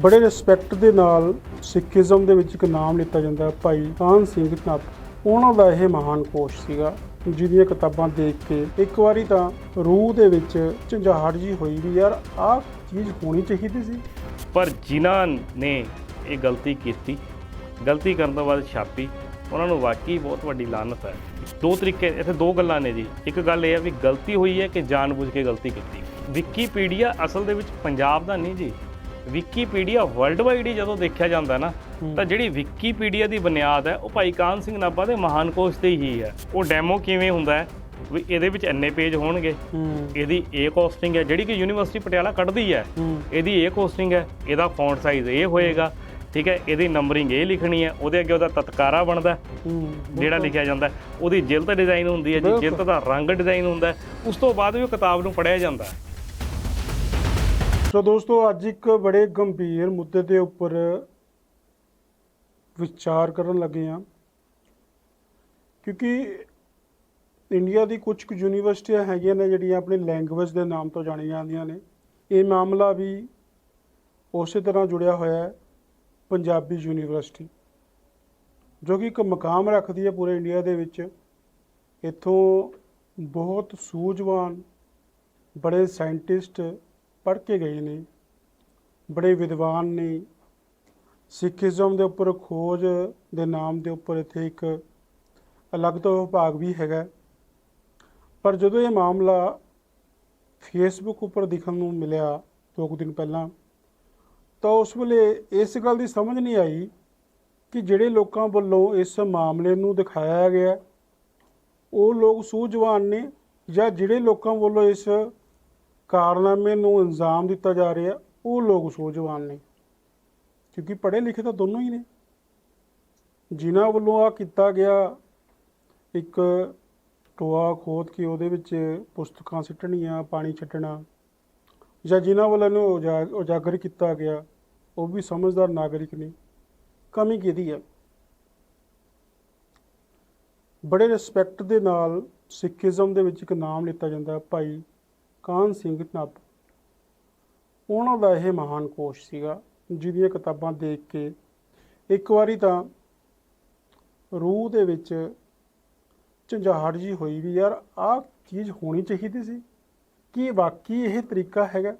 ਬੜੇ ਰਿਸਪੈਕਟ ਦੇ ਨਾਲ ਸਿੱਖੀਜ਼ਮ ਦੇ ਵਿੱਚ ਇੱਕ ਨਾਮ ਲਿੱਤਾ ਜਾਂਦਾ ਭਾਈ ਕਾਨ ਸਿੰਘ ਨੱਪ ਉਹਨਾਂ ਦਾ ਇਹ ਮਹਾਨ ਕੋਸ਼ ਸੀਗਾ, ਜਿਹਦੀਆਂ ਕਿਤਾਬਾਂ ਦੇਖ ਕੇ ਇੱਕ ਵਾਰੀ ਤਾਂ ਰੂਹ ਦੇ ਵਿੱਚ ਝੰਜਾਹਟ ਜੀ ਹੋਈ ਵੀ ਯਾਰ ਆਹ ਚੀਜ਼ ਹੋਣੀ ਚਾਹੀਦੀ ਸੀ। ਪਰ ਜਿਨ੍ਹਾਂ ਨੇ ਇਹ ਗਲਤੀ ਕੀਤੀ, ਗਲਤੀ ਕਰਨ ਤੋਂ ਬਾਅਦ ਛਾਪੀ, ਉਹਨਾਂ ਨੂੰ ਵਾਕਈ ਬਹੁਤ ਵੱਡੀ ਲਾਨਤ ਹੈ। ਦੋ ਤਰੀਕੇ, ਇੱਥੇ ਦੋ ਗੱਲਾਂ ਨੇ ਜੀ। ਇੱਕ ਗੱਲ ਇਹ ਹੈ ਵੀ ਗਲਤੀ ਹੋਈ ਹੈ ਕਿ ਜਾਣਬੁੱਝ ਕੇ ਗਲਤੀ ਕੀਤੀ। ਵਿਕੀਪੀਡੀਆ ਅਸਲ ਦੇ ਵਿੱਚ ਪੰਜਾਬ ਦਾ ਨਹੀਂ ਜੀ। ਵਿਕੀਪੀਡੀਆ ਵਰਲਡ ਵਾਈਡ ਹੀ ਜਦੋਂ ਦੇਖਿਆ ਜਾਂਦਾ ਨਾ ਤਾਂ ਜਿਹੜੀ ਵਿਕੀਪੀਡੀਆ ਦੀ ਬੁਨਿਆਦ ਹੈ ਉਹ ਭਾਈ ਕਾਨ ਸਿੰਘ ਨਾਭਾ ਦੇ ਮਹਾਨ ਕੋਸ਼ ਤੇ ਹੀ ਹੈ। ਉਹ ਡੈਮੋ ਕਿਵੇਂ ਹੁੰਦਾ ਹੈ? ਵੀ ਇਹਦੇ ਵਿੱਚ ਇੰਨੇ ਪੇਜ ਹੋਣਗੇ। ਇਹਦੀ ਇਹ ਕੋਸਟਿੰਗ ਹੈ ਜਿਹੜੀ ਕਿ ਯੂਨੀਵਰਸਿਟੀ ਪਟਿਆਲਾ ਕੱਢਦੀ ਹੈ। ਇਹਦੀ ਇਹ ਕੋਸਟਿੰਗ ਹੈ ਇਹਦਾ ਫੌਂਟ ਸਾਈਜ਼ ਇਹ ਹੋਏਗਾ। ਠੀਕ ਹੈ ਇਹਦੀ ਨੰਬਰਿੰਗ ਇਹ ਲਿਖਣੀ ਹੈ ਉਹਦੇ ਅੱਗੇ ਉਹਦਾ ਤਤਕਾਰਾ ਬਣਦਾ ਜਿਹੜਾ ਲਿਖਿਆ ਜਾਂਦਾ। ਉਹਦੀ ਜਿਲਤ ਡਿਜ਼ਾਈਨ ਹੁੰਦੀ ਹੈ ਜੀ। ਜਿਲਤ ਦਾ ਰੰਗ ਡਿਜ਼ਾਈਨ ਹੁੰਦਾ। ਉਸ ਤੋਂ ਬਾਅਦ ਵੀ ਉਹ ਕਿਤਾਬ ਨੂੰ ਪੜ੍ਹਿਆ ਜਾਂਦਾ ਸੋ ਦੋਸਤੋ, ਅੱਜ ਇੱਕ ਬੜੇ ਗੰਭੀਰ ਮੁੱਦੇ ਦੇ ਉੱਪਰ ਵਿਚਾਰ ਕਰਨ ਲੱਗੇ ਹਾਂ। ਕਿਉਂਕਿ ਇੰਡੀਆ ਦੀ ਕੁਝ ਕੁ ਯੂਨੀਵਰਸਿਟੀਆਂ ਹੈਗੀਆਂ ਨੇ ਜਿਹੜੀਆਂ ਆਪਣੀ ਲੈਂਗੁਏਜ ਦੇ ਨਾਮ ਤੋਂ ਜਾਣੀਆਂ ਜਾਂਦੀਆਂ ਨੇ। ਇਹ ਮਾਮਲਾ ਵੀ ਉਸੇ ਤਰ੍ਹਾਂ ਜੁੜਿਆ ਹੋਇਆ ਹੈ, ਪੰਜਾਬੀ ਯੂਨੀਵਰਸਿਟੀ, ਜੋ ਕਿ ਇੱਕ ਮਕਾਮ ਰੱਖਦੀ ਹੈ ਪੂਰੇ ਇੰਡੀਆ ਦੇ ਵਿੱਚ। ਇੱਥੋਂ ਬਹੁਤ ਸੂਝਵਾਨ, ਬੜੇ ਸਾਇੰਟਿਸਟ ਪੜ੍ਹ ਕੇ ਗਏ ਨੇ, ਬੜੇ ਵਿਦਵਾਨ ਨੇ। ਸਿੱਖੀਜ਼ਮ ਦੇ ਉੱਪਰ, ਖੋਜ ਦੇ ਨਾਮ ਦੇ ਉੱਪਰ ਇੱਥੇ ਇੱਕ ਅਲੱਗ ਤੋਂ ਵਿਭਾਗ ਵੀ ਹੈਗਾ। ਪਰ ਜਦੋਂ ਇਹ ਮਾਮਲਾ ਫੇਸਬੁੱਕ ਉੱਪਰ ਦਿਖਣ ਨੂੰ ਮਿਲਿਆ ਦੋ ਕੁ ਦਿਨ ਪਹਿਲਾਂ, ਤਾਂ ਉਸ ਵੇਲੇ ਇਸ ਗੱਲ ਦੀ ਸਮਝ ਨਹੀਂ ਆਈ ਕਿ ਜਿਹੜੇ ਲੋਕਾਂ ਵੱਲੋਂ ਇਸ ਮਾਮਲੇ ਨੂੰ ਦਿਖਾਇਆ ਗਿਆ, ਉਹ ਲੋਕ ਸੂਝਵਾਨ ਨੇ ਜਾਂ ਜਿਹੜੇ ਲੋਕਾਂ ਵੱਲੋਂ ਇਸ ਕਾਰਨਾਮੇ ਨੂੰ ਅੰਜਾਮ ਦਿੱਤਾ ਜਾ ਰਿਹਾ, ਉਹ ਲੋਕ ਸੋਝਵਾਨ ਨੇ। ਕਿਉਂਕਿ ਪੜ੍ਹੇ ਲਿਖੇ ਤਾਂ ਦੋਨੋਂ ਹੀ ਨੇ। ਜਿਨ੍ਹਾਂ ਵੱਲੋਂ ਆ ਕੀਤਾ ਗਿਆ, ਇੱਕ ਟੋਆ ਖੋਦ ਕੇ ਉਹਦੇ ਵਿੱਚ ਪੁਸਤਕਾਂ ਸਿੱਟਣੀਆਂ, ਪਾਣੀ ਛੱਡਣਾ, ਜਾਂ ਜਿਨ੍ਹਾਂ ਵੱਲੋਂ ਇਹਨੂੰ ਉਜਾ- ਉਜਾਗਰ ਕੀਤਾ ਗਿਆ, ਉਹ ਵੀ ਸਮਝਦਾਰ ਨਾਗਰਿਕ ਨੇ। ਕਮੀ ਕਿਹਦੀ ਹੈ ਬੜੇ ਰਿਸਪੈਕਟ ਦੇ ਨਾਲ ਸਿੱਖੀਜ਼ਮ ਦੇ ਵਿੱਚ ਇੱਕ ਨਾਮ ਲਿੱਤਾ ਜਾਂਦਾ ਭਾਈ ਕਾਨ ਸਿੰਘ ਨੱਪ ਉਹਨਾਂ ਦਾ ਇਹ ਮਹਾਨ ਕੋਸ਼ ਸੀਗਾ, ਜਿਹਦੀਆਂ ਕਿਤਾਬਾਂ ਦੇਖ ਕੇ ਇੱਕ ਵਾਰੀ ਤਾਂ ਰੂਹ ਦੇ ਵਿੱਚ ਝੰਝਾਹਟ ਜੀ ਹੋਈ ਵੀ, ਯਾਰ, ਆਹ ਚੀਜ਼ ਹੋਣੀ ਚਾਹੀਦੀ ਸੀ। ਕੀ ਵਾਕਈ ਇਹ ਤਰੀਕਾ ਹੈਗਾ?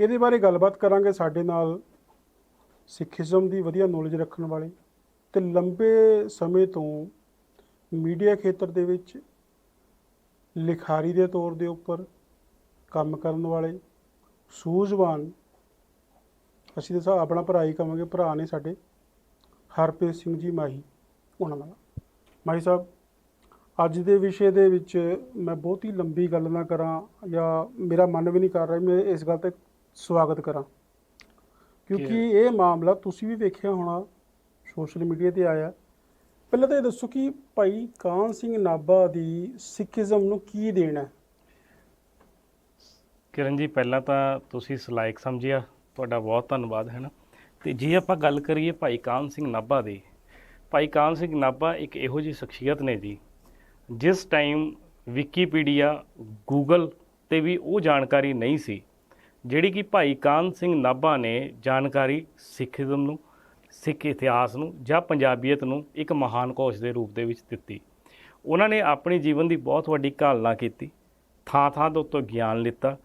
ਇਹਦੇ ਬਾਰੇ ਗੱਲਬਾਤ ਕਰਾਂਗੇ ਸਾਡੇ ਨਾਲ ਸਿੱਖੀਜ਼ਮ ਦੀ ਵਧੀਆ ਨੌਲੇਜ ਰੱਖਣ ਵਾਲੇ ਤੇ ਲੰਬੇ ਸਮੇਂ ਤੋਂ ਮੀਡੀਆ ਖੇਤਰ ਦੇ ਵਿੱਚ ਲਿਖਾਰੀ ਦੇ ਤੌਰ ਦੇ ਉੱਪਰ ਕੰਮ ਕਰਨ ਵਾਲੇ ਸੂਝਵਾਨ। ਅਸੀਂ ਤਾਂ ਆਪਣਾ ਭਰਾ ਹੀ ਕਹਾਂਗੇ ਭਰਾ ਨੇ ਸਾਡੇ ਹਰਪ੍ਰੀਤ ਸਿੰਘ ਜੀ ਮਾਹੀ ਉਹਨਾਂ ਦਾ ਮਾਹੀ ਸਾਹਿਬ ਅੱਜ ਦੇ ਵਿਸ਼ੇ ਦੇ ਵਿੱਚ ਮੈਂ ਬਹੁਤੀ ਲੰਬੀ ਗੱਲ ਨਾ ਕਰਾਂ ਜਾਂ ਮੇਰਾ ਮਨ ਵੀ ਨਹੀਂ ਕਰ ਰਿਹਾ ਮੈਂ ਇਸ ਗੱਲ ਤੇ ਸਵਾਗਤ ਕਰਾਂ। ਕਿਉਂਕਿ ਇਹ ਮਾਮਲਾ ਤੁਸੀਂ ਵੀ ਵੇਖਿਆ ਹੋਣਾ ਸੋਸ਼ਲ ਮੀਡੀਆ ਤੇ ਆਇਆ। ਪਹਿਲਾਂ ਤਾਂ ਇਹ ਦੱਸੋ ਕਿ ਭਾਈ ਕਾਨ ਸਿੰਘ ਨਾਭਾ ਦੀ ਸਿੱਖੀਜ਼ਮ ਨੂੰ ਕੀ ਦੇਣਾ ਕਿਰਨ ਜੀ, ਪਹਿਲਾਂ ਤਾਂ ਤੁਸੀਂ ਸਲਾਇਕ ਸਮਝਿਆ। ਤੁਹਾਡਾ ਬਹੁਤ ਧੰਨਵਾਦ, ਹੈ ਨਾ? ਤੇ ਜੇ ਆਪਾਂ ਗੱਲ ਕਰੀਏ ਭਾਈ ਕਾਨ ਸਿੰਘ ਨਾਭਾ ਦੀ, ਭਾਈ ਕਾਨ ਸਿੰਘ ਨਾਭਾ ਇੱਕ ਇਹੋ ਜਿਹੀ ਸ਼ਖਸੀਅਤ ਨੇ ਜੀ, ਜਿਸ ਟਾਈਮ ਵਿਕੀਪੀਡੀਆ ਗੂਗਲ ਤੇ ਵੀ ਉਹ ਜਾਣਕਾਰੀ ਨਹੀਂ ਸੀ, ਜਿਹੜੀ ਕਿ ਭਾਈ ਕਾਨ ਸਿੰਘ ਨਾਭਾ ਨੇ ਜਾਣਕਾਰੀ ਸਿੱਖੀਜ਼ਮ ਨੂੰ ਸਿੱਖ ਇਤਿਹਾਸ ਨੂੰ ਜਾਂ ਪੰਜਾਬੀਅਤ ਨੂੰ ਇੱਕ ਮਹਾਨ ਕੋਸ਼ ਦੇ ਰੂਪ ਦੇ ਵਿੱਚ ਦਿੱਤੀ। ਉਹਨਾਂ ਨੇ ਆਪਣੀ ਜੀਵਨ ਦੀ ਬਹੁਤ ਵੱਡੀ ਘਾਲਣਾ ਕੀਤੀ। ਥਾਂ ਥਾਂ ਦੇ ਉੱਤੋਂ ਗਿਆਨ ਲਿੱਤਾ।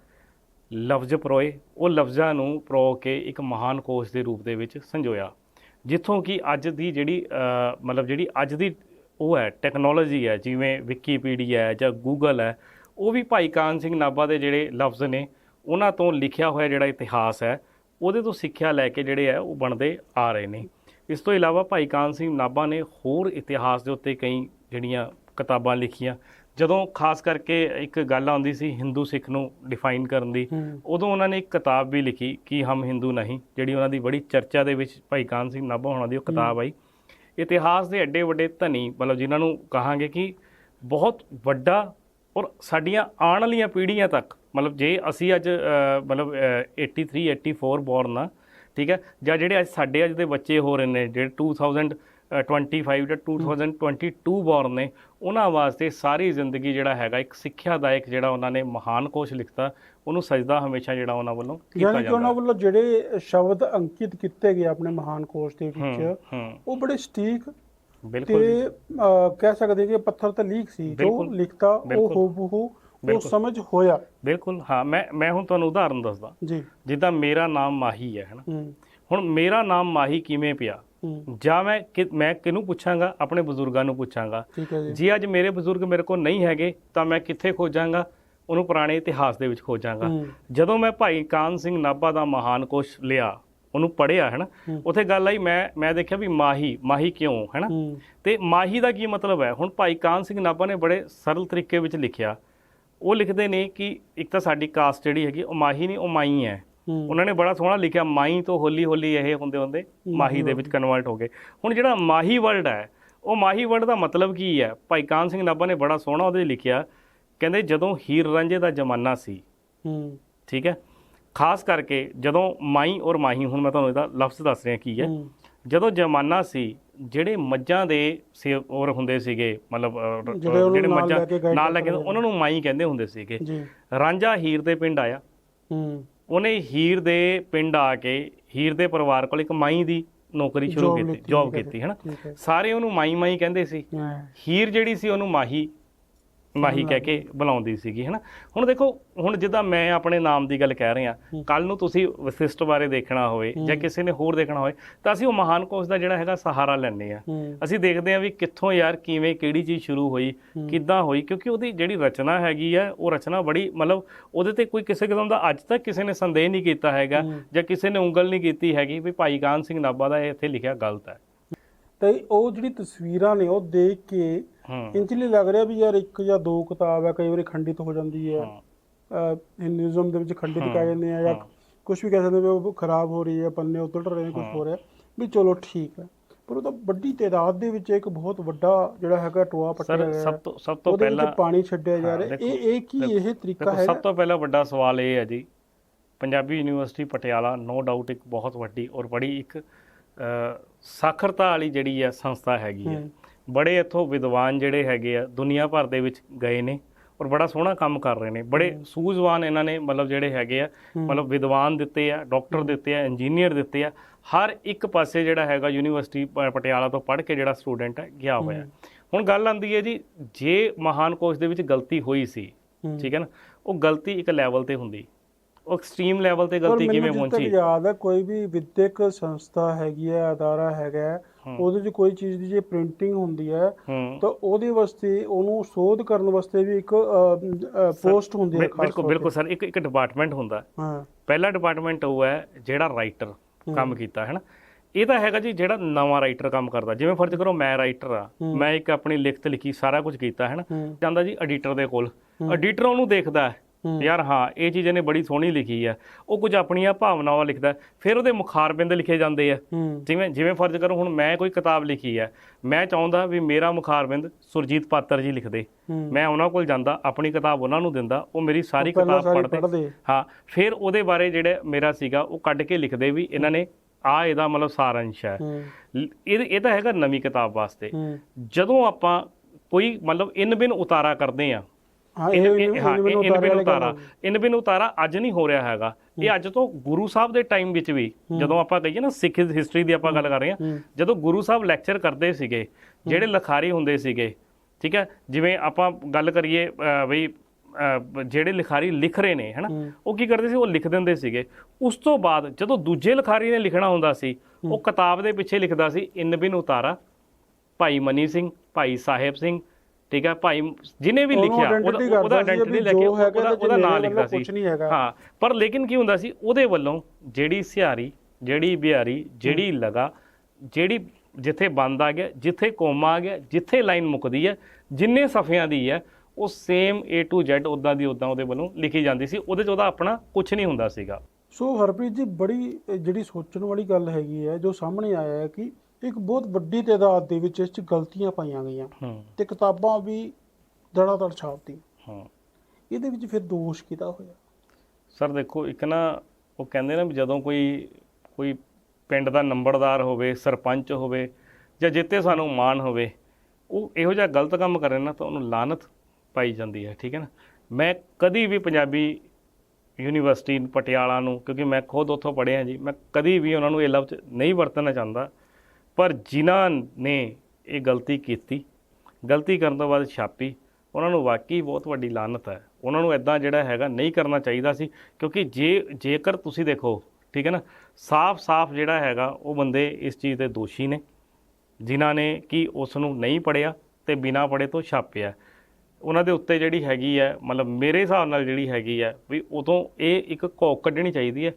ਲਫ਼ਜ਼ ਪਰੋਏ, ਉਹ ਲਫ਼ਜ਼ਾਂ ਨੂੰ ਪਰੋ ਕੇ ਇੱਕ ਮਹਾਨ ਕੋਸ਼ ਦੇ ਰੂਪ ਦੇ ਵਿੱਚ ਸੰਜੋਇਆ। ਜਿੱਥੋਂ ਕਿ ਅੱਜ ਦੀ ਜਿਹੜੀ ਮਤਲਬ ਜਿਹੜੀ ਅੱਜ ਦੀ ਉਹ ਹੈ ਟੈਕਨੋਲੋਜੀ ਹੈ, ਜਿਵੇਂ ਵਿਕੀਪੀਡੀਆ ਹੈ ਜਾਂ ਗੂਗਲ ਹੈ, ਉਹ ਵੀ ਭਾਈ ਕਾਨ ਸਿੰਘ ਨਾਭਾ ਦੇ ਜਿਹੜੇ ਲਫ਼ਜ਼ ਨੇ, ਉਹਨਾਂ ਤੋਂ ਲਿਖਿਆ ਹੋਇਆ ਜਿਹੜਾ ਇਤਿਹਾਸ ਹੈ ਉਹਦੇ ਤੋਂ ਸਿੱਖਿਆ ਲੈ ਕੇ ਜਿਹੜੇ ਹੈ ਉਹ ਬਣਦੇ ਆ ਰਹੇ ਨੇ। ਇਸ ਤੋਂ ਇਲਾਵਾ ਭਾਈ ਕਾਨ ਸਿੰਘ ਨਾਭਾ ਨੇ ਹੋਰ ਇਤਿਹਾਸ ਦੇ ਉੱਤੇ ਕਈ ਜਿਹੜੀਆਂ ਕਿਤਾਬਾਂ ਲਿਖੀਆਂ। ਜਦੋਂ ਖਾਸ ਕਰਕੇ ਇੱਕ ਗੱਲ ਆਉਂਦੀ ਸੀ ਹਿੰਦੂ ਸਿੱਖ ਨੂੰ ਡਿਫਾਈਨ ਕਰਨ ਦੀ ਉਦੋਂ ਉਹਨਾਂ ਨੇ ਇੱਕ ਕਿਤਾਬ ਵੀ ਲਿਖੀ ਕਿ ਹਮ ਹਿੰਦੂ ਨਹੀਂ ਜਿਹੜੀ ਉਹਨਾਂ ਦੀ ਬੜੀ ਚਰਚਾ ਦੇ ਵਿੱਚ ਭਾਈ ਕਾਨ ਸਿੰਘ ਨਾਭਾ ਹੋਣਾ ਦੀ ਉਹ ਕਿਤਾਬ ਆਈ। ਇਤਿਹਾਸ ਦੇ ਐਡੇ ਵੱਡੇ ਧਨੀ ਮਤਲਬ ਜਿਨ੍ਹਾਂ ਨੂੰ ਕਹਾਂਗੇ ਕਿ ਬਹੁਤ ਵੱਡਾ ਔਰ ਸਾਡੀਆਂ ਆਉਣ ਵਾਲੀਆਂ ਪੀੜ੍ਹੀਆਂ ਤੱਕ ਮਤਲਬ ਜੇ ਅਸੀਂ ਅੱਜ ਮਤਲਬ ਅ, 83 84 ਬੋਰਨ ਆ ਠੀਕ ਹੈ ਜਾਂ ਜਿਹੜੇ ਅੱਜ ਸਾਡੇ ਅੱਜ ਦੇ ਬੱਚੇ ਹੋ ਰਹੇ ਨੇ ਜਿਹੜੇ 2000 25 ਜਾਂ 2022 ਬੋਰਨ ਨੇ ਉਹਨਾਂ ਵਾਸਤੇ ਸਾਰੀ ਜ਼ਿੰਦਗੀ ਜਿਹੜਾ ਹੈਗਾ ਇੱਕ ਸਿੱਖਿਆਦਾਇਕ ਜਿਹੜਾ ਉਹਨਾਂ ਨੇ ਮਹਾਨ ਕੋਸ਼ ਲਿਖਤਾ ਉਹਨੂੰ ਸਜਦਾ ਹਮੇਸ਼ਾ ਜਿਹੜਾ ਉਹਨਾਂ ਵੱਲੋਂ ਕੀਤਾ ਜਾਂਦਾ। ਉਹਨਾਂ ਵੱਲੋਂ ਜਿਹੜੇ ਸ਼ਬਦ ਅੰਕਿਤ ਕੀਤੇ ਗਏ ਆਪਣੇ ਮਹਾਨ ਕੋਸ਼ ਦੇ ਹੂੰ ਵਿੱਚ ਹੂੰ। ਉਹ ਬੜੇ ਸਟੀਕ ਬਿਲਕੁਲ ਤੇ ਕਹਿ ਸਕਦੇ ਕਿ ਪੱਥਰ ਤੇ ਲੀਕ ਸੀ ਜੋ ਲਿਖਤਾ ਉਹ ਹੂਬਹੂ ਉਹ। ਸਮਝ ਹੋਇਆ। ਬਿਲਕੁਲ ਹਾਂ ਮੈਂ ਮੈਂ ਹੁਣ ਤੁਹਾਨੂੰ ਉਦਾਹਰਨ ਦੱਸਦਾ। ਜੀ। ਜਿੱਦਾਂ ਮੇਰਾ ਨਾਮ ਮਾਹੀ ਹੈ ਹਨਾ। ਹੁਣ ਮੇਰਾ ਨਾਮ ਮਾਹੀ ਕਿਵੇਂ ਪਿਆ? ਜਾਂ ਮੈਂ ਮੈਂ ਕਿਹਨੂੰ ਪੁੱਛਾਂਗਾ? ਆਪਣੇ ਬਜ਼ੁਰਗਾਂ ਨੂੰ ਪੁੱਛਾਂਗਾ। ਜੀ। ਅੱਜ ਮੇਰੇ ਬਜ਼ੁਰਗ ਮੇਰੇ ਕੋਲ ਨਹੀਂ ਹੈਗੇ ਤਾਂ ਮੈਂ ਕਿੱਥੇ ਖੋਜਾਂਗਾ? ਉਹਨੂੰ ਪੁਰਾਣੇ ਇਤਿਹਾਸ ਦੇ ਵਿੱਚ ਖੋਜਾਂਗਾ। ਜਦੋਂ ਮੈਂ ਭਾਈ ਕਾਨ ਸਿੰਘ ਨਾਭਾ ਦਾ ਮਹਾਨ ਕੋਸ਼ ਲਿਆ ਉਹਨੂੰ ਪੜ੍ਹਿਆ ਹੈ। ਨਾ। ਉੱਥੇ ਗੱਲ ਆਈ ਮੈਂ ਮੈਂ ਦੇਖਿਆ ਵੀ ਮਾਹੀ ਮਾਹੀ ਕਿਉਂ ਹੈ। ਨਾ ਤੇ ਮਾਹੀ ਦਾ ਕੀ ਮਤਲਬ ਹੈ? ਹੁਣ ਭਾਈ ਕਾਨ ਸਿੰਘ ਨਾਭਾ ਨੇ ਬੜੇ ਸਰਲ ਤਰੀਕੇ ਵਿੱਚ ਲਿਖਿਆ। ਉਹ ਲਿਖਦੇ ਨੇ ਕਿ ਇੱਕ ਤਾਂ ਸਾਡੀ ਕਾਸਟ ਜਿਹੜੀ ਹੈਗੀ ਉਹ ਮਾਹੀ ਨਹੀਂ ਉਹ ਮਾਈ ਹੈ। ਉਹਨਾਂ ਨੇ ਬੜਾ ਸੋਹਣਾ ਲਿਖਿਆ ਮਾਈ ਤੋਂ ਹੌਲੀ ਹੌਲੀ ਇਹ ਹੁੰਦੇ ਹੁੰਦੇ ਮਾਹੀ ਦੇ ਵਿੱਚ ਕਨਵਰਟ ਹੋ ਗਏ। ਹੁਣ ਜਿਹੜਾ ਮਾਹੀ ਵਰਡ ਹੈ ਉਹ ਮਾਹੀ ਵਰਡ ਦਾ ਮਤਲਬ ਕੀ ਹੈ? ਭਾਈ ਕਾਨ ਸਿੰਘ ਨਾਭਾ ਨੇ ਬੜਾ ਸੋਹਣਾ ਉਹਦੇ ਲਿਖਿਆ ਕਹਿੰਦੇ ਜਦੋਂ ਹੀਰ ਰਾਂਝੇ ਦਾ ਜ਼ਮਾਨਾ ਸੀ ਹੂੰ। ਠੀਕ ਹੈ? ਖਾਸ ਕਰਕੇ ਜਦੋਂ ਮਾਈ ਔਰ ਮਾਹੀ ਹੁਣ ਮੈਂ ਤੁਹਾਨੂੰ ਇਹਦਾ ਲਫ਼ਜ਼ ਦੱਸ ਰਿਹਾ ਕੀ ਹੈ। ਜਦੋਂ ਜ਼ਮਾਨਾ ਸੀ ਜਿਹੜੇ ਮੱਝਾਂ ਦੇ ਸੇ ਔਰ ਹੁੰਦੇ ਸੀਗੇ ਮਤਲਬ ਜਿਹੜੇ ਮੱਝਾਂ ਨਾਲ ਲੈ ਕੇ ਉਹਨਾਂ ਨੂੰ ਮਾਈ ਕਹਿੰਦੇ ਹੁੰਦੇ ਸੀਗੇ। ਜੀ। ਰਾਂਝਾ ਹੀਰ ਦੇ ਪਿੰਡ ਆਇਆ। ਹੂੰ। ਉਹਨੇ ਹੀਰ ਦੇ ਪਿੰਡ ਆ ਕੇ ਹੀਰ ਦੇ ਪਰਿਵਾਰ ਕੋਲ ਇੱਕ ਮਾਈ ਦੀ ਨੌਕਰੀ ਸ਼ੁਰੂ ਕੀਤੀ ਜੌਬ ਕੀਤੀ ਹੈ ਨਾ ਠੀਕ ਹੈ। ਸਾਰੇ ਉਹਨੂੰ ਮਾਈ ਮਾਈ ਕਹਿੰਦੇ ਸੀ। ਹੀਰ ਜਿਹੜੀ ਸੀ ਉਹਨੂੰ ਮਾਹੀ ਮਾਹੀ ਕਹਿ ਕੇ ਬੁਲਾਉਂਦੀ ਸੀਗੀ ਹੈ ਨਾ ਹੁਣ ਦੇਖੋ ਹੁਣ ਜਿੱਦਾਂ ਮੈਂ ਆਪਣੇ ਨਾਮ ਦੀ ਗੱਲ ਕਹਿ ਰਿਹਾ। ਕੱਲ ਨੂੰ ਤੁਸੀਂ ਵਸਿਸ਼ਟ ਬਾਰੇ ਦੇਖਣਾ ਹੋਵੇ ਜਾਂ। ਕਿਸੇ ਨੇ ਹੋਰ ਦੇਖਣਾ ਹੋਵੇ ਤਾਂ ਅਸੀਂ ਉਹ ਮਹਾਨ ਕੋਸ਼ ਦਾ ਜਿਹੜਾ ਹੈਗਾ ਸਹਾਰਾ ਲੈਂਦੇ ਆ ਅਸੀਂ ਦੇਖਦੇ ਹਾਂ ਵੀ ਕਿੱਥੋਂ ਯਾਰ ਕਿਵੇਂ ਕਿਹੜੀ ਚੀਜ਼ ਸ਼ੁਰੂ ਹੋਈ। ਕਿੱਦਾਂ ਹੋਈ ਕਿਉਂਕਿ ਉਹਦੀ ਜਿਹੜੀ ਰਚਨਾ ਹੈਗੀ ਆ ਉਹ ਰਚਨਾ ਬੜੀ ਮਤਲਬ ਉਹਦੇ ਤੇ ਕੋਈ ਕਿਸੇ ਕਿਸਮ ਦਾ ਅੱਜ ਤੱਕ ਕਿਸੇ ਨੇ ਸੰਦੇਹ ਨਹੀਂ ਕੀਤਾ ਹੈਗਾ। ਜਾਂ ਕਿਸੇ ਨੇ ਉਂਗਲ ਨਹੀਂ ਕੀਤੀ ਹੈਗੀ ਵੀ ਭਾਈ ਕਾਨ ਸਿੰਘ ਨਾਭਾ ਦਾ ਇਹ ਇੱਥੇ ਲਿਖਿਆ ਗਲਤ ਹੈ ਤੇ ਉਹ ਜਿਹੜੀ ਤਸਵੀਰਾਂ ਨੇ ਉਹ ਦੇਖ ਕੇ ਹੂੰ। ਇੰਚਲੀ ਲੱਗ ਰਿਹਾ ਵੀ ਯਾਰ ਇੱਕ ਜਾਂ ਦੋ ਕਿਤਾਬ ਹੈ ਕਈ ਵਾਰੀ ਖੰਡਿਤ ਹੋ ਜਾਂਦੀ ਹੈ। ਹਾਂ, ਹਿੰਦੂਇਜ਼ਮ ਦੇ ਵਿੱਚ ਖੰਡਿਤ ਕਹਿ ਜਾਂਦੇ ਆ ਜਾਂ। ਕੁਝ ਵੀ ਕਹਿ ਸਕਦੇ ਉਹ ਖਰਾਬ ਹੋ ਰਹੀ ਹੈ ਪੰਨੇ ਉਤਰ ਰਹੇ ਨੇ ਕੁਝ ਹਾਂ। ਰਿਹਾ। ਵੀ ਚਲੋ ਠੀਕ ਹੈ ਪਰ ਉਹ ਤਾਂ ਵੱਡੀ ਤਾਦਾਦ ਦੇ ਵਿੱਚ ਇੱਕ ਬਹੁਤ ਵੱਡਾ ਜਿਹੜਾ ਹੈਗਾ ਟੋਆ ਪੱਟਿਆ ਗਿਆ ਸਭ। ਤੋਂ ਸਭ ਤੋਂ ਪਹਿਲਾਂ ਪਾਣੀ ਛੱਡਿਆ ਜਾ ਰਿਹਾ। ਇਹ ਇਹ ਕੀ ਇਹ ਤਰੀਕਾ ਹੈ? ਸਭ ਤੋਂ ਪਹਿਲਾਂ ਵੱਡਾ ਸਵਾਲ ਇਹ ਹੈ ਜੀ। Punjabi university Patiala no doubt ਇੱਕ ਬਹੁਤ ਵੱਡੀ ਔਰ ਬੜੀ ਇੱਕ ਸਾਖਰਤਾ ਵਾਲੀ ਜਿਹੜੀ ਹੈ ਸੰਸਥਾ ਹੈਗੀ ਹੂੰ। ਬੜੇ ਇੱਥੋਂ ਵਿਦਵਾਨ ਜਿਹੜੇ ਹੈਗੇ ਆ ਦੁਨੀਆ ਭਰ ਦੇ ਵਿੱਚ ਗਏ ਨੇ ਔਰ ਬੜਾ ਸੋਹਣਾ ਕੰਮ ਕਰ ਰਹੇ ਨੇ ਬੜੇ ਸੂਝਵਾਨ ਇਹਨਾਂ ਨੇ ਮਤਲਬ ਜਿਹੜੇ ਹੈਗੇ ਆ। ਮਤਲਬ ਵਿਦਵਾਨ ਦਿੱਤੇ ਆ ਡਾਕਟਰ ਦਿੱਤੇ ਆ ਇੰਜੀਨੀਅਰ ਦਿੱਤੇ ਆ ਹਰ ਇੱਕ ਪਾਸੇ ਜਿਹੜਾ ਹੈਗਾ ਯੂਨੀਵਰਸਿਟੀ ਪਟਿਆਲਾ ਤੋਂ ਪੜ੍ਹ ਕੇ ਜਿਹੜਾ ਸਟੂਡੈਂਟ ਹੈ ਗਿਆ ਹੋਇਆ। ਹੁਣ ਗੱਲ ਆਂਦੀ ਹੈ ਜੀ ਜੇ ਮਹਾਨ ਕੋਸ਼ ਦੇ ਵਿੱਚ ਗਲਤੀ ਹੋਈ ਸੀ। ਠੀਕ ਹੈ ਨਾ ਉਹ ਗਲਤੀ ਇੱਕ ਲੈਵਲ ਤੇ ਹੁੰਦੀ ਉਹ ਐਕਸਟ੍ਰੀਮ ਲੈਵਲ ਤੇ ਗਲਤੀ ਕਿਵੇਂ ਪਹੁੰਚੀ ਯਾਦ ਹੈ ਕੋਈ ਵੀ ਵਿਦਿਅਕ ਸੰਸਥਾ ਹੈਗੀ ਹੈ ਅਦਾਰਾ ਹੈਗਾ। ਉਹਦੇ 'ਚ ਕੋਈ ਚੀਜ਼ ਦੀ ਜੇ ਪ੍ਰਿੰਟਿੰਗ ਹੁੰਦੀ ਹੈ ਤਾਂ ਉਹਦੇ ਵਾਸਤੇ ਉਹਨੂੰ ਸ਼ੋਧ ਕਰਨ ਵਾਸਤੇ ਵੀ ਇੱਕ ਪੋਸਟ ਹੁੰਦੀ ਹੈ ਬਿਲਕੁਲ ਬਿਲਕੁਲ। ਸਰ ਇੱਕ ਇੱਕ ਡਿਪਾਰਟਮੈਂਟ ਹੁੰਦਾ ਹੈ। ਪਹਿਲਾ ਡਿਪਾਰਟਮੈਂਟ ਉਹ ਹੈ ਜਿਹੜਾ ਰਾਈਟਰ ਕੰਮ ਕੀਤਾ ਹੈ ਨਾ ਇਹ ਤਾਂ ਹੈਗਾ ਜੀ ਜਿਹੜਾ ਨਵਾਂ ਰਾਈਟਰ ਕੰਮ ਕਰਦਾ ਜਿਵੇਂ ਫਰਜ਼ ਕਰੋ ਮੈਂ ਰਾਈਟਰ ਆ। ਮੈਂ ਇੱਕ ਆਪਣੀ ਲਿਖਤ ਲਿਖੀ ਸਾਰਾ ਕੁਝ ਕੀਤਾ ਹੈ ਨਾ ਜਾਂਦਾ ਜੀ ਐਡੀਟਰ ਦੇ ਕੋਲ। ਐਡੀਟਰ ਉਹਨੂੰ ਦੇਖਦਾ। ਯਾਰ ਹਾਂ ਇਹ ਚੀਜ਼ ਇਹਨੇ ਬੜੀ ਸੋਹਣੀ ਲਿਖੀ ਹੈ ਉਹ ਕੁਝ ਆਪਣੀਆਂ ਭਾਵਨਾਵਾਂ ਲਿਖਦਾ। ਫਿਰ ਉਹਦੇ ਮੁਖਾਰਬਿੰਦ ਲਿਖੇ ਜਾਂਦੇ ਆ। ਜਿਵੇਂ ਜਿਵੇਂ ਫਰਜ਼ ਕਰੋ ਹੁਣ ਮੈਂ ਕੋਈ ਕਿਤਾਬ ਲਿਖੀ ਹੈ ਮੈਂ ਚਾਹੁੰਦਾ ਵੀ ਮੇਰਾ ਮੁਖਾਰਬਿੰਦ ਸੁਰਜੀਤ ਪਾਤਰ ਜੀ ਲਿਖਦੇ। ਮੈਂ ਉਹਨਾਂ ਕੋਲ ਜਾਂਦਾ ਆਪਣੀ ਕਿਤਾਬ ਉਹਨਾਂ ਨੂੰ ਦਿੰਦਾ ਉਹ ਮੇਰੀ ਸਾਰੀ ਕਿਤਾਬ ਪੜ੍ਹਦੇ। ਹਾਂ ਫਿਰ ਉਹਦੇ ਬਾਰੇ ਜਿਹੜੇ ਮੇਰਾ ਸੀਗਾ ਉਹ ਕੱਢ ਕੇ ਲਿਖਦੇ ਵੀ ਇਹਨਾਂ ਨੇ ਆ ਇਹਦਾ ਮਤਲਬ ਸਾਰਾਂਸ਼ ਹੈ। ਇਹ ਇਹ ਤਾਂ ਹੈਗਾ ਨਵੀਂ ਕਿਤਾਬ ਵਾਸਤੇ। ਜਦੋਂ ਆਪਾਂ ਕੋਈ ਮਤਲਬ ਇਨ ਬਿਨ ਉਤਾਰਾ ਕਰਦੇ ਆ ਹਾਂ ਇਨ ਇਹ ਇਨ- ਹਾਂ, ਮੈਨੂੰ ਉਤਾਰਾ। ਇਨ ਬਿਨ ਉਤਾਰਾ। ਅੱਜ ਨਹੀਂ ਹੋ ਰਿਹਾ ਹੈਗਾ। ਇਹ ਅੱਜ ਤੋਂ ਗੁਰੂ ਸਾਹਿਬ ਦੇ ਟਾਈਮ ਵਿੱਚ ਵੀ ਜਦੋਂ ਆਪਾਂ ਕਹੀਏ ਨਾ ਸਿੱਖ ਹਿਸਟਰੀ ਦੀ ਆਪਾਂ ਗੱਲ ਕਰ ਰਹੇ ਹਾਂ। ਜਦੋਂ ਗੁਰੂ ਸਾਹਿਬ ਲੈਕਚਰ ਕਰਦੇ ਸੀਗੇ ਜਿਹੜੇ ਲਖਾਰੀ ਹੁੰਦੇ ਸੀਗੇ ਠੀਕ ਹੈ ਜਿਵੇਂ ਆਪਾਂ ਗੱਲ ਕਰੀਏ ਬਈ ਜਿਹੜੇ ਲਿਖਾਰੀ ਲਿਖ ਰਹੇ ਨੇ ਹਨਾ। ਉਹ ਕੀ ਕਰਦੇ ਸੀ? ਉਹ ਲਿਖ ਦਿੰਦੇ ਸੀਗੇ। ਉਸ ਤੋਂ ਬਾਅਦ ਜਦੋਂ ਦੂਜੇ ਲਿਖਾਰੀ ਨੇ ਲਿਖਣਾ ਹੁੰਦਾ ਸੀ ਉਹ ਕਿਤਾਬ ਦੇ ਪਿੱਛੇ ਲਿਖਦਾ ਸੀ ਇਨ ਬਿਨ ਉਤਾਰਾ ਭਾਈ ਮਨੀ ਸਿੰਘ ਭਾਈ ਸਾਹਿਬ ਸਿੰਘ ਠੀਕ ਹੈ ਭਾਈ ਜਿਹਨੇ ਵੀ ਲਿਖਿਆ ਉਹਦਾ ਆਇਡੈਂਟੀ ਲੈ ਕੇ ਉਹਦਾ ਨਾਮ ਲਿਖਦਾ ਸੀ। ਹਾਂ ਪਰ ਲੇਕਿਨ ਕੀ ਹੁੰਦਾ ਸੀ ਉਹਦੇ ਵੱਲੋਂ ਜਿਹੜੀ ਸਿਹਾਰੀ ਜਿਹੜੀ ਬਿਹਾਰੀ ਜਿਹੜੀ ਲਗਾ ਜਿਹੜੀ ਜਿੱਥੇ ਬੰਦ ਆ ਗਿਆ ਜਿੱਥੇ ਕੋਮਾ ਆ ਗਿਆ ਜਿੱਥੇ ਲਾਈਨ ਮੁੱਕਦੀ ਹੈ ਜਿੰਨੇ ਸਫਿਆਂ ਦੀ ਹੈ ਉਹ ਸੇਮ A to Z ਉਦਾਂ ਦੀ ਉਦਾਂ ਉਹਦੇ ਵੱਲੋਂ ਲਿਖੀ ਜਾਂਦੀ ਸੀ ਉਹਦੇ ਚ ਉਹਦਾ ਆਪਣਾ ਕੁਝ ਨਹੀਂ ਹੁੰਦਾ ਸੀਗਾ। ਸੋ ਹਰਪ੍ਰੀਤ ਜੀ ਬੜੀ ਜਿਹੜੀ ਸੋਚਣ ਵਾਲੀ ਗੱਲ ਹੈਗੀ ਹੈ ਜੋ ਸਾਹਮਣੇ ਆਇਆ ਹੈ ਕਿ ਇੱਕ ਬਹੁਤ ਵੱਡੀ ਤਾਦਾਦ ਦੇ ਵਿੱਚ ਇਸ 'ਚ ਗਲਤੀਆਂ ਪਾਈਆਂ ਗਈਆਂ ਤੇ ਕਿਤਾਬਾਂ ਵੀ ਧੜਾਧੜ ਛਾਪਤੀ। ਹਾਂ। ਇਹਦੇ ਵਿੱਚ ਫਿਰ ਦੋਸ਼ ਕਿਹਦਾ ਹੋਇਆ? ਸਰ ਦੇਖੋ ਇੱਕ ਨਾ ਉਹ ਕਹਿੰਦੇ ਨੇ ਵੀ ਜਦੋਂ ਕੋਈ ਕੋਈ ਪਿੰਡ ਦਾ ਨੰਬਰਦਾਰ ਹੋਵੇ ਸਰਪੰਚ ਹੋਵੇ ਜਾਂ ਜਿੱਤੇ ਸਾਨੂੰ ਮਾਣ ਹੋਵੇ ਉਹ ਇਹੋ ਜਿਹਾ ਗਲਤ ਕੰਮ ਕਰੇ ਨਾ ਤਾਂ ਉਹਨੂੰ ਲਾਨਤ ਪਾਈ ਜਾਂਦੀ ਹੈ ਠੀਕ ਹੈ ਨਾ? ਮੈਂ ਕਦੀ ਵੀ ਪੰਜਾਬੀ ਯੂਨੀਵਰਸਿਟੀ ਪਟਿਆਲਾ ਨੂੰ ਕਿਉਂਕਿ ਮੈਂ ਖੁਦ ਉੱਥੋਂ ਪੜ੍ਹਿਆ ਜੀ ਮੈਂ ਕਦੀ ਵੀ ਉਹਨਾਂ ਨੂੰ ਇਹ ਲਫ਼ਜ਼ ਨਹੀਂ ਵਰਤਣਾ ਚਾਹੁੰਦਾ ਪਰ ਜਿਨ੍ਹਾਂ ਨੇ ਇਹ ਗਲਤੀ ਕੀਤੀ, ਗਲਤੀ ਕਰਨ ਤੋਂ ਬਾਅਦ ਛਾਪੀ, ਉਹਨਾਂ ਨੂੰ ਵਾਕਈ ਬਹੁਤ ਵੱਡੀ ਲਾਨਤ ਹੈ। ਉਹਨਾਂ ਨੂੰ ਇਦਾਂ ਜਿਹੜਾ ਹੈਗਾ ਨਹੀਂ ਕਰਨਾ ਚਾਹੀਦਾ ਸੀ, ਕਿਉਂਕਿ ਜੇ, ਜੇਕਰ ਤੁਸੀਂ ਦੇਖੋ, ਠੀਕ ਹੈ ਨਾ, ਸਾਫ਼-ਸਾਫ਼ ਜਿਹੜਾ ਹੈਗਾ, ਉਹ ਬੰਦੇ ਇਸ ਚੀਜ਼ ਦੇ ਦੋਸ਼ੀ ਨੇ, ਜਿਨ੍ਹਾਂ ਨੇ ਕਿ ਉਸ ਨੂੰ ਨਹੀਂ ਪੜਿਆ ਤੇ ਬਿਨਾਂ ਪੜੇ ਤੋਂ ਛਾਪਿਆ। ਉਹਨਾਂ ਦੇ ਉੱਤੇ ਜਿਹੜੀ ਹੈਗੀ ਹੈ, ਮਤਲਬ ਮੇਰੇ ਹਿਸਾਬ ਨਾਲ ਜਿਹੜੀ ਹੈਗੀ ਹੈ, ਵੀ ਉਦੋਂ ਇਹ ਇੱਕ ਘੋਕ ਕੱਢਣੀ ਚਾਹੀਦੀ ਹੈ।